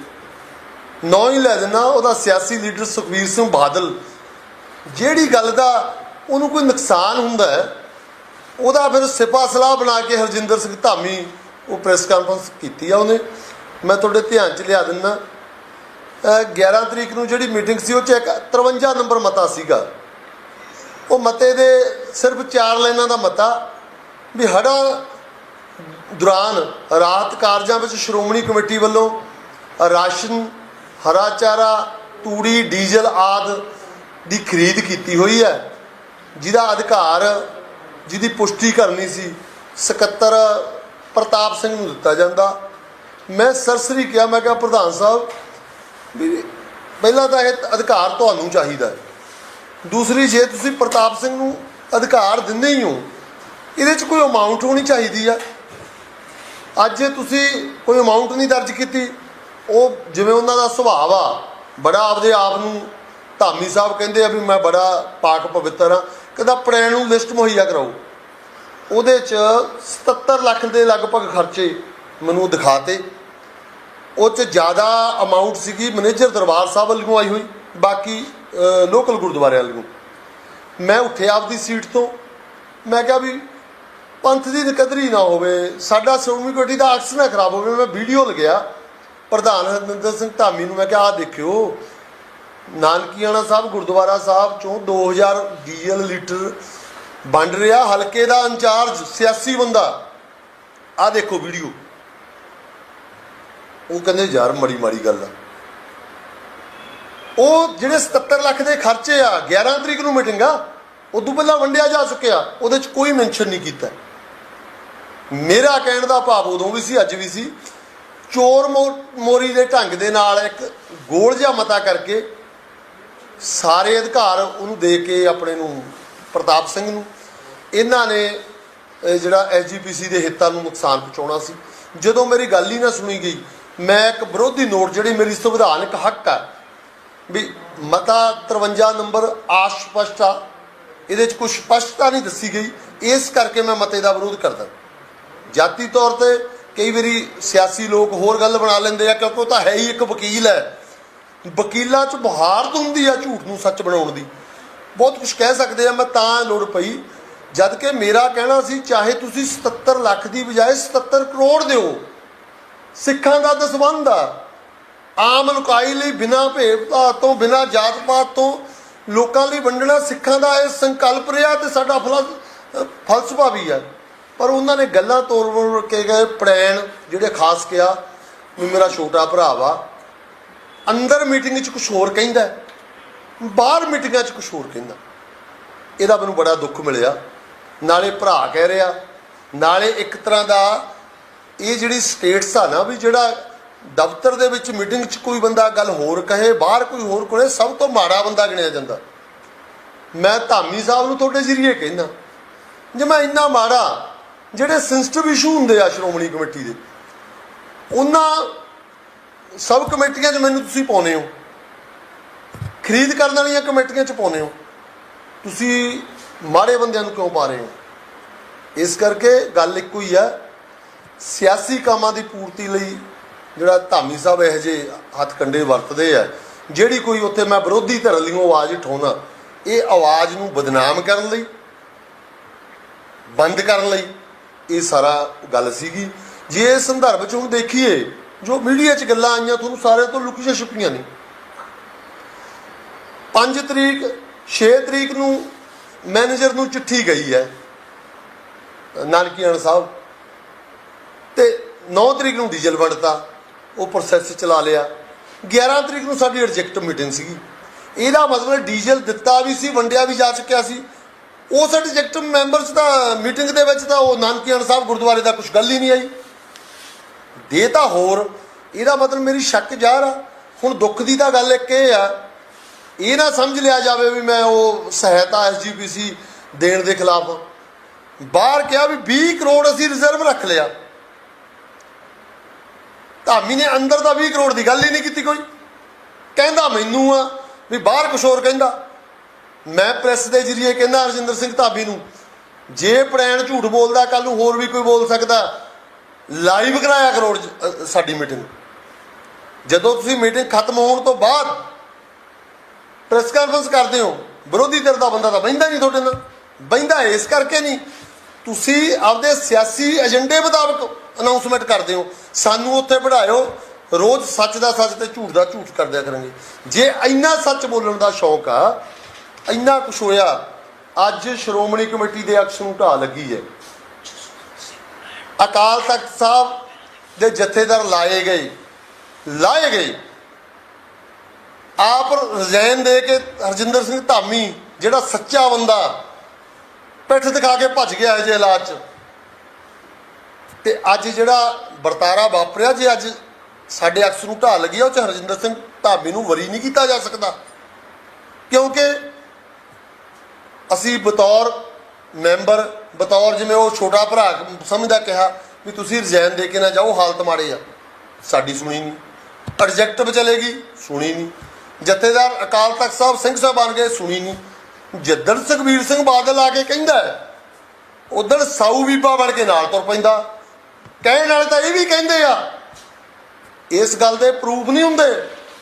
ਨਾਂ ਹੀ ਲੈ ਦੇਣਾ ਉਹਦਾ ਸਿਆਸੀ ਲੀਡਰ ਸੁਖਵੀਰ ਸਿੰਘ ਬਾਦਲ। ਜਿਹੜੀ ਗੱਲ ਦਾ ਉਹਨੂੰ ਕੋਈ ਨੁਕਸਾਨ ਹੁੰਦਾ ਹੈ, ਉਹਦਾ ਫਿਰ ਸਿਪਾ ਸਲਾਹ ਬਣਾ ਕੇ ਹਰਜਿੰਦਰ ਸਿੰਘ ਧਾਮੀ ਉਹ ਪ੍ਰੈਸ ਕਾਨਫਰੰਸ ਕੀਤੀ ਆ ਉਹਨੇ। ਮੈਂ ਤੁਹਾਡੇ ਧਿਆਨ 'ਚ ਲਿਆ ਦਿੰਦਾ। ਅਹ 11 ਤਰੀਕ ਨੂੰ ਜਿਹੜੀ ਮੀਟਿੰਗ ਸੀ, ਉਹ 'ਚ ਇੱਕ 53 ਨੰਬਰ ਮਤਾ ਸੀਗਾ। ਉਹ ਮਤੇ ਦੇ ਸਿਰਫ ਚਾਰ ਲਾਈਨਾਂ ਦਾ ਮਤਾ ਵੀ ਹੜਾ ਦੌਰਾਨ ਰਾਹਤ ਕਾਰਜਾਂ ਵਿੱਚ ਸ਼੍ਰੋਮਣੀ ਕਮੇਟੀ ਵੱਲੋਂ ਰਾਸ਼ਨ, ਹਰਾ ਚਾਰਾ, ਤੂੜੀ, ਡੀਜ਼ਲ ਆਦ ਦੀ ਖਰੀਦ ਕੀਤੀ ਹੋਈ ਹੈ। ਜਿਹਦਾ ਅਧਿਕਾਰ ਜਿਹਦੀ ਪੁਸ਼ਟੀ ਕਰਨੀ ਸੀ, ਸਕੱਤਰ ਪ੍ਰਤਾਪ ਸਿੰਘ ਨੂੰ ਦਿੱਤਾ ਜਾਂਦਾ। ਮੈਂ ਸਰਸਰੀ ਕਿਹਾ, ਮੈਂ ਕਿਹਾ, ਪ੍ਰਧਾਨ ਸਾਹਿਬ, ਵੀ ਪਹਿਲਾਂ ਤਾਂ ਇਹ ਅਧਿਕਾਰ ਤੁਹਾਨੂੰ ਚਾਹੀਦਾ ਹੈ। ਦੂਸਰੀ, ਜੇ ਤੁਸੀਂ ਪ੍ਰਤਾਪ ਸਿੰਘ ਨੂੰ ਅਧਿਕਾਰ ਦਿੰਦੇ ਹੀ ਹੋ, ਇਹਦੇ 'ਚ ਕੋਈ ਅਮਾਉਂਟ ਹੋਣੀ ਚਾਹੀਦੀ ਆ। ਅੱਜ ਜੇ ਤੁਸੀਂ ਕੋਈ ਅਮਾਉਂਟ ਨਹੀਂ ਦਰਜ ਕੀਤੀ। ਉਹ ਜਿਵੇਂ ਉਹਨਾਂ ਦਾ ਸੁਭਾਅ ਆ, ਬੜਾ ਆਪਦੇ ਆਪ ਨੂੰ ਧਾਮੀ ਸਾਹਿਬ ਕਹਿੰਦੇ ਆ ਵੀ ਮੈਂ ਬੜਾ ਪਾਕ ਪਵਿੱਤਰ ਆ। ਕਹਿੰਦਾ ਪ੍ਰੈਣ ਨੂੰ ਲਿਸਟ ਮੁਹੱਈਆ ਕਰਾਓ। ਉਹਦੇ 'ਚ 77 ਲੱਖ ਦੇ ਲਗਭਗ ਖਰਚੇ ਮੈਨੂੰ ਦਿਖਾਤੇ। ਉਹ 'ਚ ਜ਼ਿਆਦਾ ਅਮਾਉਂਟ ਸੀਗੀ ਮੈਨੇਜਰ ਦਰਬਾਰ ਸਾਹਿਬ ਵੱਲੋਂ ਆਈ ਹੋਈ, ਬਾਕੀ ਲੋਕਲ ਗੁਰਦੁਆਰਿਆਂ ਵੱਲੋਂ। ਮੈਂ ਉੱਠਿਆ ਆਪਦੀ ਸੀਟ ਤੋਂ। ਮੈਂ ਕਿਹਾ ਵੀ ਪੰਥ ਦੀ ਨਿਕਦਰੀ ਨਾ ਹੋਵੇ, ਸਾਡਾ ਸ਼੍ਰੋਮਣੀ ਕਮੇਟੀ ਦਾ ਅਕਸ ਨਾ ਖਰਾਬ ਹੋਵੇ, ਮੈਂ ਵੀਡੀਓ ਲਗਿਆ, ਪ੍ਰਧਾਨ ਹਰਿੰਦਰ ਸਿੰਘ ਧਾਮੀ ਨੂੰ ਮੈਂ ਕਿਹਾ ਆ ਦੇਖਿਓ, ਨਾਨਕੀਆਣਾ ਸਾਹਿਬ, ਗੁਰਦੁਆਰਾ ਸਾਹਿਬ ਚੋਂ 2000 ਡੀਐਲ ਲੀਟਰ ਵੰਡ ਰਿਹਾ, ਹਲਕੇ ਦਾ ਇੰਚਾਰਜ, ਸਿਆਸੀ ਬੰਦਾ। ਆ ਦੇਖੋ ਵੀਡੀਓ ਉਹ ਕਹਿੰਦੇ, ਯਾਰ, ਮੜੀ ਮਾੜੀ ਗੱਲ ਆ। ਉਹ ਜਿਹੜੇ 77 ਲੱਖ ਦੇ ਖਰਚੇ ਆ 11 ਤਰੀਕ ਨੂੰ ਮੀਟਿੰਗ ਆ, ਉਦੋਂ ਪਹਿਲਾਂ ਵੰਡਿਆ ਜਾ ਚੁੱਕਿਆ, ਉਹਦੇ ਚ ਕੋਈ ਮੈਂਸ਼ਨ ਨਹੀਂ ਕੀਤਾ। ਮੇਰਾ ਕਹਿਣ ਦਾ ਭਾਵ ਉਦੋਂ ਵੀ ਸੀ, ਅੱਜ ਵੀ ਸੀ। ਚੋਰ ਮੋ- ਮੋਰੀ ਦੇ ਢੰਗ ਦੇ ਨਾਲ ਇੱਕ ਗੋਲ ਜਿਹਾ ਮਤਾ ਕਰਕੇ ਸਾਰੇ ਅਧਿਕਾਰ ਉਹਨੂੰ ਦੇ ਕੇ ਆਪਣੇ ਨੂੰ, ਪ੍ਰਤਾਪ ਸਿੰਘ ਨੂੰ, ਇਹਨਾਂ ਨੇ, ਇਹ ਜਿਹੜਾ ਐਸਜੀਪੀਸੀ ਦੇ ਹਿੱਤਾਂ ਨੂੰ ਨੁਕਸਾਨ ਪਹੁੰਚਾਉਣਾ ਸੀ। ਜਦੋਂ ਮੇਰੀ ਗੱਲ ਹੀ ਨਾ ਸੁਣੀ ਗਈ, ਮੈਂ ਇੱਕ ਵਿਰੋਧੀ ਨੋਟ ਜਿਹੜੀ ਮੇਰੀ ਸੰਵਿਧਾਨਕ ਹੱਕ ਆ, ਵੀ ਮਤਾ 53 ਨੰਬਰ ਆਸਪਸ਼ਟ ਆ ਇਹਦੇ 'ਚ ਕੁਝ ਸਪਸ਼ਟਤਾ ਨਹੀਂ ਦੱਸੀ ਗਈ, ਇਸ ਕਰਕੇ ਮੈਂ ਮਤੇ ਦਾ ਵਿਰੋਧ ਕਰਦਾ। ਜਾਤੀ ਤੌਰ ਤੇ ਕਈ ਵਾਰੀ ਸਿਆਸੀ ਲੋਕ ਹੋਰ ਗੱਲ ਬਣਾ ਲੈਂਦੇ ਆ, ਕਿਉਂਕਿ ਉਹ ਤਾਂ ਹੈ ਹੀ ਇੱਕ ਵਕੀਲ ਹੈ। ਵਕੀਲਾਂ 'ਚ ਬਹਾਰਤ ਹੁੰਦੀ ਆ ਝੂਠ ਨੂੰ ਸੱਚ ਬਣਾਉਣ ਦੀ। ਬਹੁਤ ਕੁਝ ਕਹਿ ਸਕਦੇ ਆ, ਮੈਂ ਤਾਂ ਲੋੜ ਪਈ। ਜਦ ਕਿ ਮੇਰਾ ਕਹਿਣਾ ਸੀ, ਚਾਹੇ ਤੁਸੀਂ 77 ਲੱਖ ਦੀ ਬਜਾਏ 77 ਕਰੋੜ ਦਿਓ, ਸਿੱਖਾਂ ਦਾ ਦਸਵੰਧ ਆ। ਆਮ ਲੁਕਾਈ ਲਈ ਬਿਨਾਂ ਭੇਦਭਾਵ ਤੋਂ, ਬਿਨਾਂ ਜਾਤ ਪਾਤ ਤੋਂ ਲੋਕਾਂ ਲਈ ਵੰਡਣਾ ਸਿੱਖਾਂ ਦਾ ਇਹ ਸੰਕਲਪ ਰਿਹਾ ਤੇ ਸਾਡਾ ਫਲਸ- ਫਲਸਫਾ ਵੀ ਆ। ਪਰ ਉਹਨਾਂ ਨੇ ਗੱਲਾਂ ਤੋੜ ਮੋੜ ਕੇ ਗਏ ਪੜੈਣ ਜਿਹੜੇ ਖਾਸ ਕਿਹਾ, ਵੀ ਮੇਰਾ ਛੋਟਾ ਭਰਾ ਵਾ। ਅੰਦਰ ਮੀਟਿੰਗ 'ਚ ਕੁਝ ਹੋਰ ਕਹਿੰਦਾ ਬਾਹਰ ਮੀਟਿੰਗਾਂ 'ਚ ਕੁਝ ਹੋਰ ਕਹਿੰਦਾ ਇਹਦਾ ਮੈਨੂੰ ਬੜਾ ਦੁੱਖ ਮਿਲਿਆ। ਨਾਲੇ ਭਰਾ ਕਹਿ ਰਿਹਾ, ਨਾਲੇ ਇੱਕ ਤਰ੍ਹਾਂ ਦਾ ਇਹ ਜਿਹੜੀ ਸਟੇਟਸ ਆ ਨਾ, ਵੀ ਜਿਹੜਾ ਦਫ਼ਤਰ ਦੇ ਵਿੱਚ ਮੀਟਿੰਗ 'ਚ ਕੋਈ ਬੰਦਾ ਗੱਲ ਹੋਰ ਕਹੇ, ਬਾਹਰ ਕੋਈ ਹੋਰ ਕੋਲੇ, ਸਭ ਤੋਂ ਮਾੜਾ ਬੰਦਾ ਗਿਣਿਆ ਜਾਂਦਾ। ਮੈਂ ਧਾਮੀ ਸਾਹਿਬ ਨੂੰ ਤੁਹਾਡੇ ਜ਼ਰੀਏ ਕਹਿੰਦਾ, ਜੇ ਮੈਂ ਇੰਨਾ ਮਾੜਾ ਜਿਹੜੇ ਸੈਂਸਿਟਿਵ ਇਸ਼ੂ ਹੁੰਦੇ ਆ ਸ਼੍ਰੋਮਣੀ ਕਮੇਟੀ ਦੇ, ਉਹਨਾਂ ਸਭ ਕਮੇਟੀਆਂ 'ਚ ਮੈਨੂੰ ਤੁਸੀਂ ਪਾਉਨੇ ਹੋ। ਖਰੀਦ ਕਰਨ ਵਾਲੀਆਂ ਕਮੇਟੀਆਂ 'ਚ ਪਾਉਨੇ ਹੋ। ਤੁਸੀਂ ਮਾੜੇ ਬੰਦਿਆਂ ਨੂੰ ਕਿਉਂ ਪਾ ਰਹੇ ਹੋ? ਇਸ ਕਰਕੇ ਗੱਲ ਇੱਕੋ ਹੀ ਹੈ ਸਿਆਸੀ ਕੰਮਾਂ ਦੀ ਪੂਰਤੀ ਲਈ ਜਿਹੜਾ ਧਾਮੀ ਸਾਹਿਬ ਇਹੋ ਜਿਹੇ ਹੱਥ ਕੰਡੇ ਵਰਤਦੇ ਆ, ਜਿਹੜੀ ਕੋਈ ਉੱਥੇ ਮੈਂ ਵਿਰੋਧੀ ਧਿਰ ਲਈਓ ਆਵਾਜ਼ ਉਠਾਉਣਾ, ਇਹ ਆਵਾਜ਼ ਨੂੰ ਬਦਨਾਮ ਕਰਨ ਲਈ, ਬੰਦ ਕਰਨ ਲਈ ਇਹ ਸਾਰਾ ਗੱਲ ਸੀਗੀ। ਜੇ ਸੰਦਰਭ ਚ ਹੁਣ ਦੇਖੀਏ, ਜੋ ਮੀਡੀਆ 'ਚ ਗੱਲਾਂ ਆਈਆਂ, ਤੁਹਾਨੂੰ ਸਾਰਿਆਂ ਤੋਂ ਲੁਕੀਆਂ ਛੁਪੀਆਂ ਨੇ। 5 ਤਰੀਕ 6 ਤਰੀਕ ਨੂੰ ਮੈਨੇਜਰ ਨੂੰ ਚਿੱਠੀ ਗਈ ਹੈ, ਨਾਨਕੀਆਣ ਸਾਹਿਬ। ਤੇ 9 ਤਰੀਕ ਨੂੰ ਡੀਜ਼ਲ ਵੰਡਤਾ, ਉਹ ਪ੍ਰੋਸੈਸ ਚਲਾ ਲਿਆ। 11 ਤਰੀਕ ਨੂੰ ਸਾਡੀ ਰਿਜੈਕਟ ਮੀਟਿੰਗ ਸੀਗੀ। ਇਹਦਾ ਮਤਲਬ ਡੀਜ਼ਲ ਦਿੱਤਾ ਵੀ ਸੀ, ਵੰਡਿਆ ਵੀ ਜਾ ਚੁੱਕਿਆ ਸੀ। ਉਸ ਰਿਜੈਕਟ ਮੈਂਬਰਸ ਦਾ ਮੀਟਿੰਗ ਦੇ ਵਿੱਚ ਤਾਂ ਉਹ ਨਾਨਕੀਆਣ ਸਾਹਿਬ ਗੁਰਦੁਆਰੇ ਦਾ ਕੁਝ ਗੱਲ ਹੀ ਨਹੀਂ ਆਈ। ਦੇ ਤਾਂ ਹੋਰ, ਇਹਦਾ ਮਤਲਬ ਮੇਰੀ ਸ਼ੱਕ ਜ਼ਾਹਰ ਆ। ਹੁਣ ਦੁੱਖ ਦੀ ਤਾਂ ਗੱਲ ਇੱਕ ਇਹ ਆ, ਇਹ ਨਾ ਸਮਝ ਲਿਆ ਜਾਵੇ ਵੀ ਮੈਂ ਉਹ ਸਹਾਇਤਾ ਐਸਜੀਪੀਸੀ ਦੇਣ ਦੇ ਖਿਲਾਫ। ਹਾਂ ਬਾਹਰ ਕਿਹਾ ਵੀ 20 ਕਰੋੜ ਅਸੀਂ ਰਿਜ਼ਰਵ ਰੱਖ ਲਿਆ। ਧਾਮੀ ਨੇ ਅੰਦਰ ਦਾ 20 ਕਰੋੜ ਦੀ ਗੱਲ ਹੀ ਨਹੀਂ ਕੀਤੀ ਕੋਈ। ਕਹਿੰਦਾ ਮੈਨੂੰ ਆ ਵੀ ਬਾਹਰ ਕੁਛ ਹੋਰ ਕਹਿੰਦਾ। ਮੈਂ ਪ੍ਰੈਸ ਦੇ ਜਰੀਏ ਕਹਿੰਦਾ ਰਜਿੰਦਰ ਸਿੰਘ ਧਾਬੀ ਨੂੰ, ਜੇ ਪ੍ਰੈਣ ਝੂਠ ਬੋਲਦਾ ਕੱਲ ਨੂੰ ਹੋਰ ਵੀ ਕੋਈ ਬੋਲ ਸਕਦਾ ਲਾਈਵ ਕਰਾਇਆ ਕਰੋ ਸਾਡੀ ਮੀਟਿੰਗ ਜਦੋਂ ਤੁਸੀਂ ਮੀਟਿੰਗ ਖਤਮ ਹੋਣ ਤੋਂ ਬਾਅਦ ਪ੍ਰੈਸ ਕਾਨਫਰੰਸ ਕਰਦੇ ਹੋ, ਵਿਰੋਧੀ ਧਿਰ ਦਾ ਬੰਦਾ ਤਾਂ ਬਹਿੰਦਾ ਨਹੀਂ ਤੁਹਾਡੇ ਨਾਲ, ਬਹਿੰਦਾ ਇਸ ਕਰਕੇ ਨਹੀਂ। ਤੁਸੀਂ ਆਪਦੇ ਸਿਆਸੀ ਏਜੰਡੇ ਮੁਤਾਬਕ ਅਨਾਉਂਸਮੈਂਟ ਕਰਦੇ ਹੋ, ਸਾਨੂੰ ਉੱਥੇ ਬਿਠਾਇਓ, ਰੋਜ਼ ਸੱਚ ਦਾ ਸੱਚ ਤੇ ਝੂਠ ਦਾ ਝੂਠ ਕਰਦਿਆ ਕਰਾਂਗੇ। ਜੇ ਇੰਨਾ ਸੱਚ ਬੋਲਣ ਦਾ ਸ਼ੌਕ ਆ ਇੰਨਾ ਕੁਛ ਹੋਇਆ, ਅੱਜ ਸ਼੍ਰੋਮਣੀ ਕਮੇਟੀ ਦੇ ਅਕਸ ਨੂੰ ਢਾਹ ਲੱਗੀ ਹੈ। ਅਕਾਲ ਤਖਤ ਸਾਹਿਬ ਦੇ ਜਥੇਦਾਰ ਲਾਏ ਗਏ ਲਾਏ ਗਏ। ਆਪ ਰਜ਼ਾਈਨ ਦੇ ਕੇ ਹਰਜਿੰਦਰ ਸਿੰਘ ਧਾਮੀ, ਜਿਹੜਾ ਸੱਚਾ ਬੰਦਾ, ਪਿੱਠ ਦਿਖਾ ਕੇ ਭੱਜ ਗਿਆ ਇਹ ਜੇ ਹਾਲਾਤ 'ਚ। ਤੇ ਅੱਜ ਜਿਹੜਾ ਵਰਤਾਰਾ ਵਾਪਰਿਆ, ਜੇ ਅੱਜ ਸਾਡੇ ਅਕਸ ਨੂੰ ਢਾਹ ਲੱਗੀ ਆ, ਉਹ ਚ ਹਰਜਿੰਦਰ ਸਿੰਘ ਧਾਮੀ ਨੂੰ ਵਰੀ ਨਹੀਂ ਕੀਤਾ ਜਾ ਸਕਦਾ। ਕਿਉਂਕਿ ਅਸੀਂ ਬਤੌਰ ਮੈਂਬਰ, ਬਤੌਰ ਜਿਵੇਂ ਉਹ ਛੋਟਾ ਭਰਾ ਸਮਝਦਾ ਕਿਹਾ ਵੀ ਤੁਸੀਂ ਰਿਜ਼ਾਈਨ ਦੇ ਕੇ ਨਾ ਜਾਓ, ਹਾਲਤ ਮਾੜੇ ਆ। ਸਾਡੀ ਸੁਣੀ ਨਹੀਂ ਪ੍ਰੋਜੈਕਟ ਚਲੇਗੀ, ਸੁਣੀ ਨਹੀਂ ਜਥੇਦਾਰ ਅਕਾਲ ਤਖਤ ਸਾਹਿਬ ਸਿੰਘ ਸਾਹਿਬ ਬਣ ਗਏ, ਸੁਣੀ ਨਹੀਂ ਜਿੱਦਣ ਸੁਖਬੀਰ ਸਿੰਘ ਬਾਦਲ ਆ ਕੇ ਕਹਿੰਦਾ ਉਦੋਂ ਸਾਊ ਬੀਬਾ ਬਣ ਕੇ ਨਾਲ ਤੁਰ ਪੈਂਦਾ। ਕਹਿਣ ਵਾਲੇ ਤਾਂ ਇਹ ਵੀ ਕਹਿੰਦੇ ਆ, ਇਸ ਗੱਲ ਦੇ ਪ੍ਰੂਫ ਨਹੀਂ ਹੁੰਦੇ।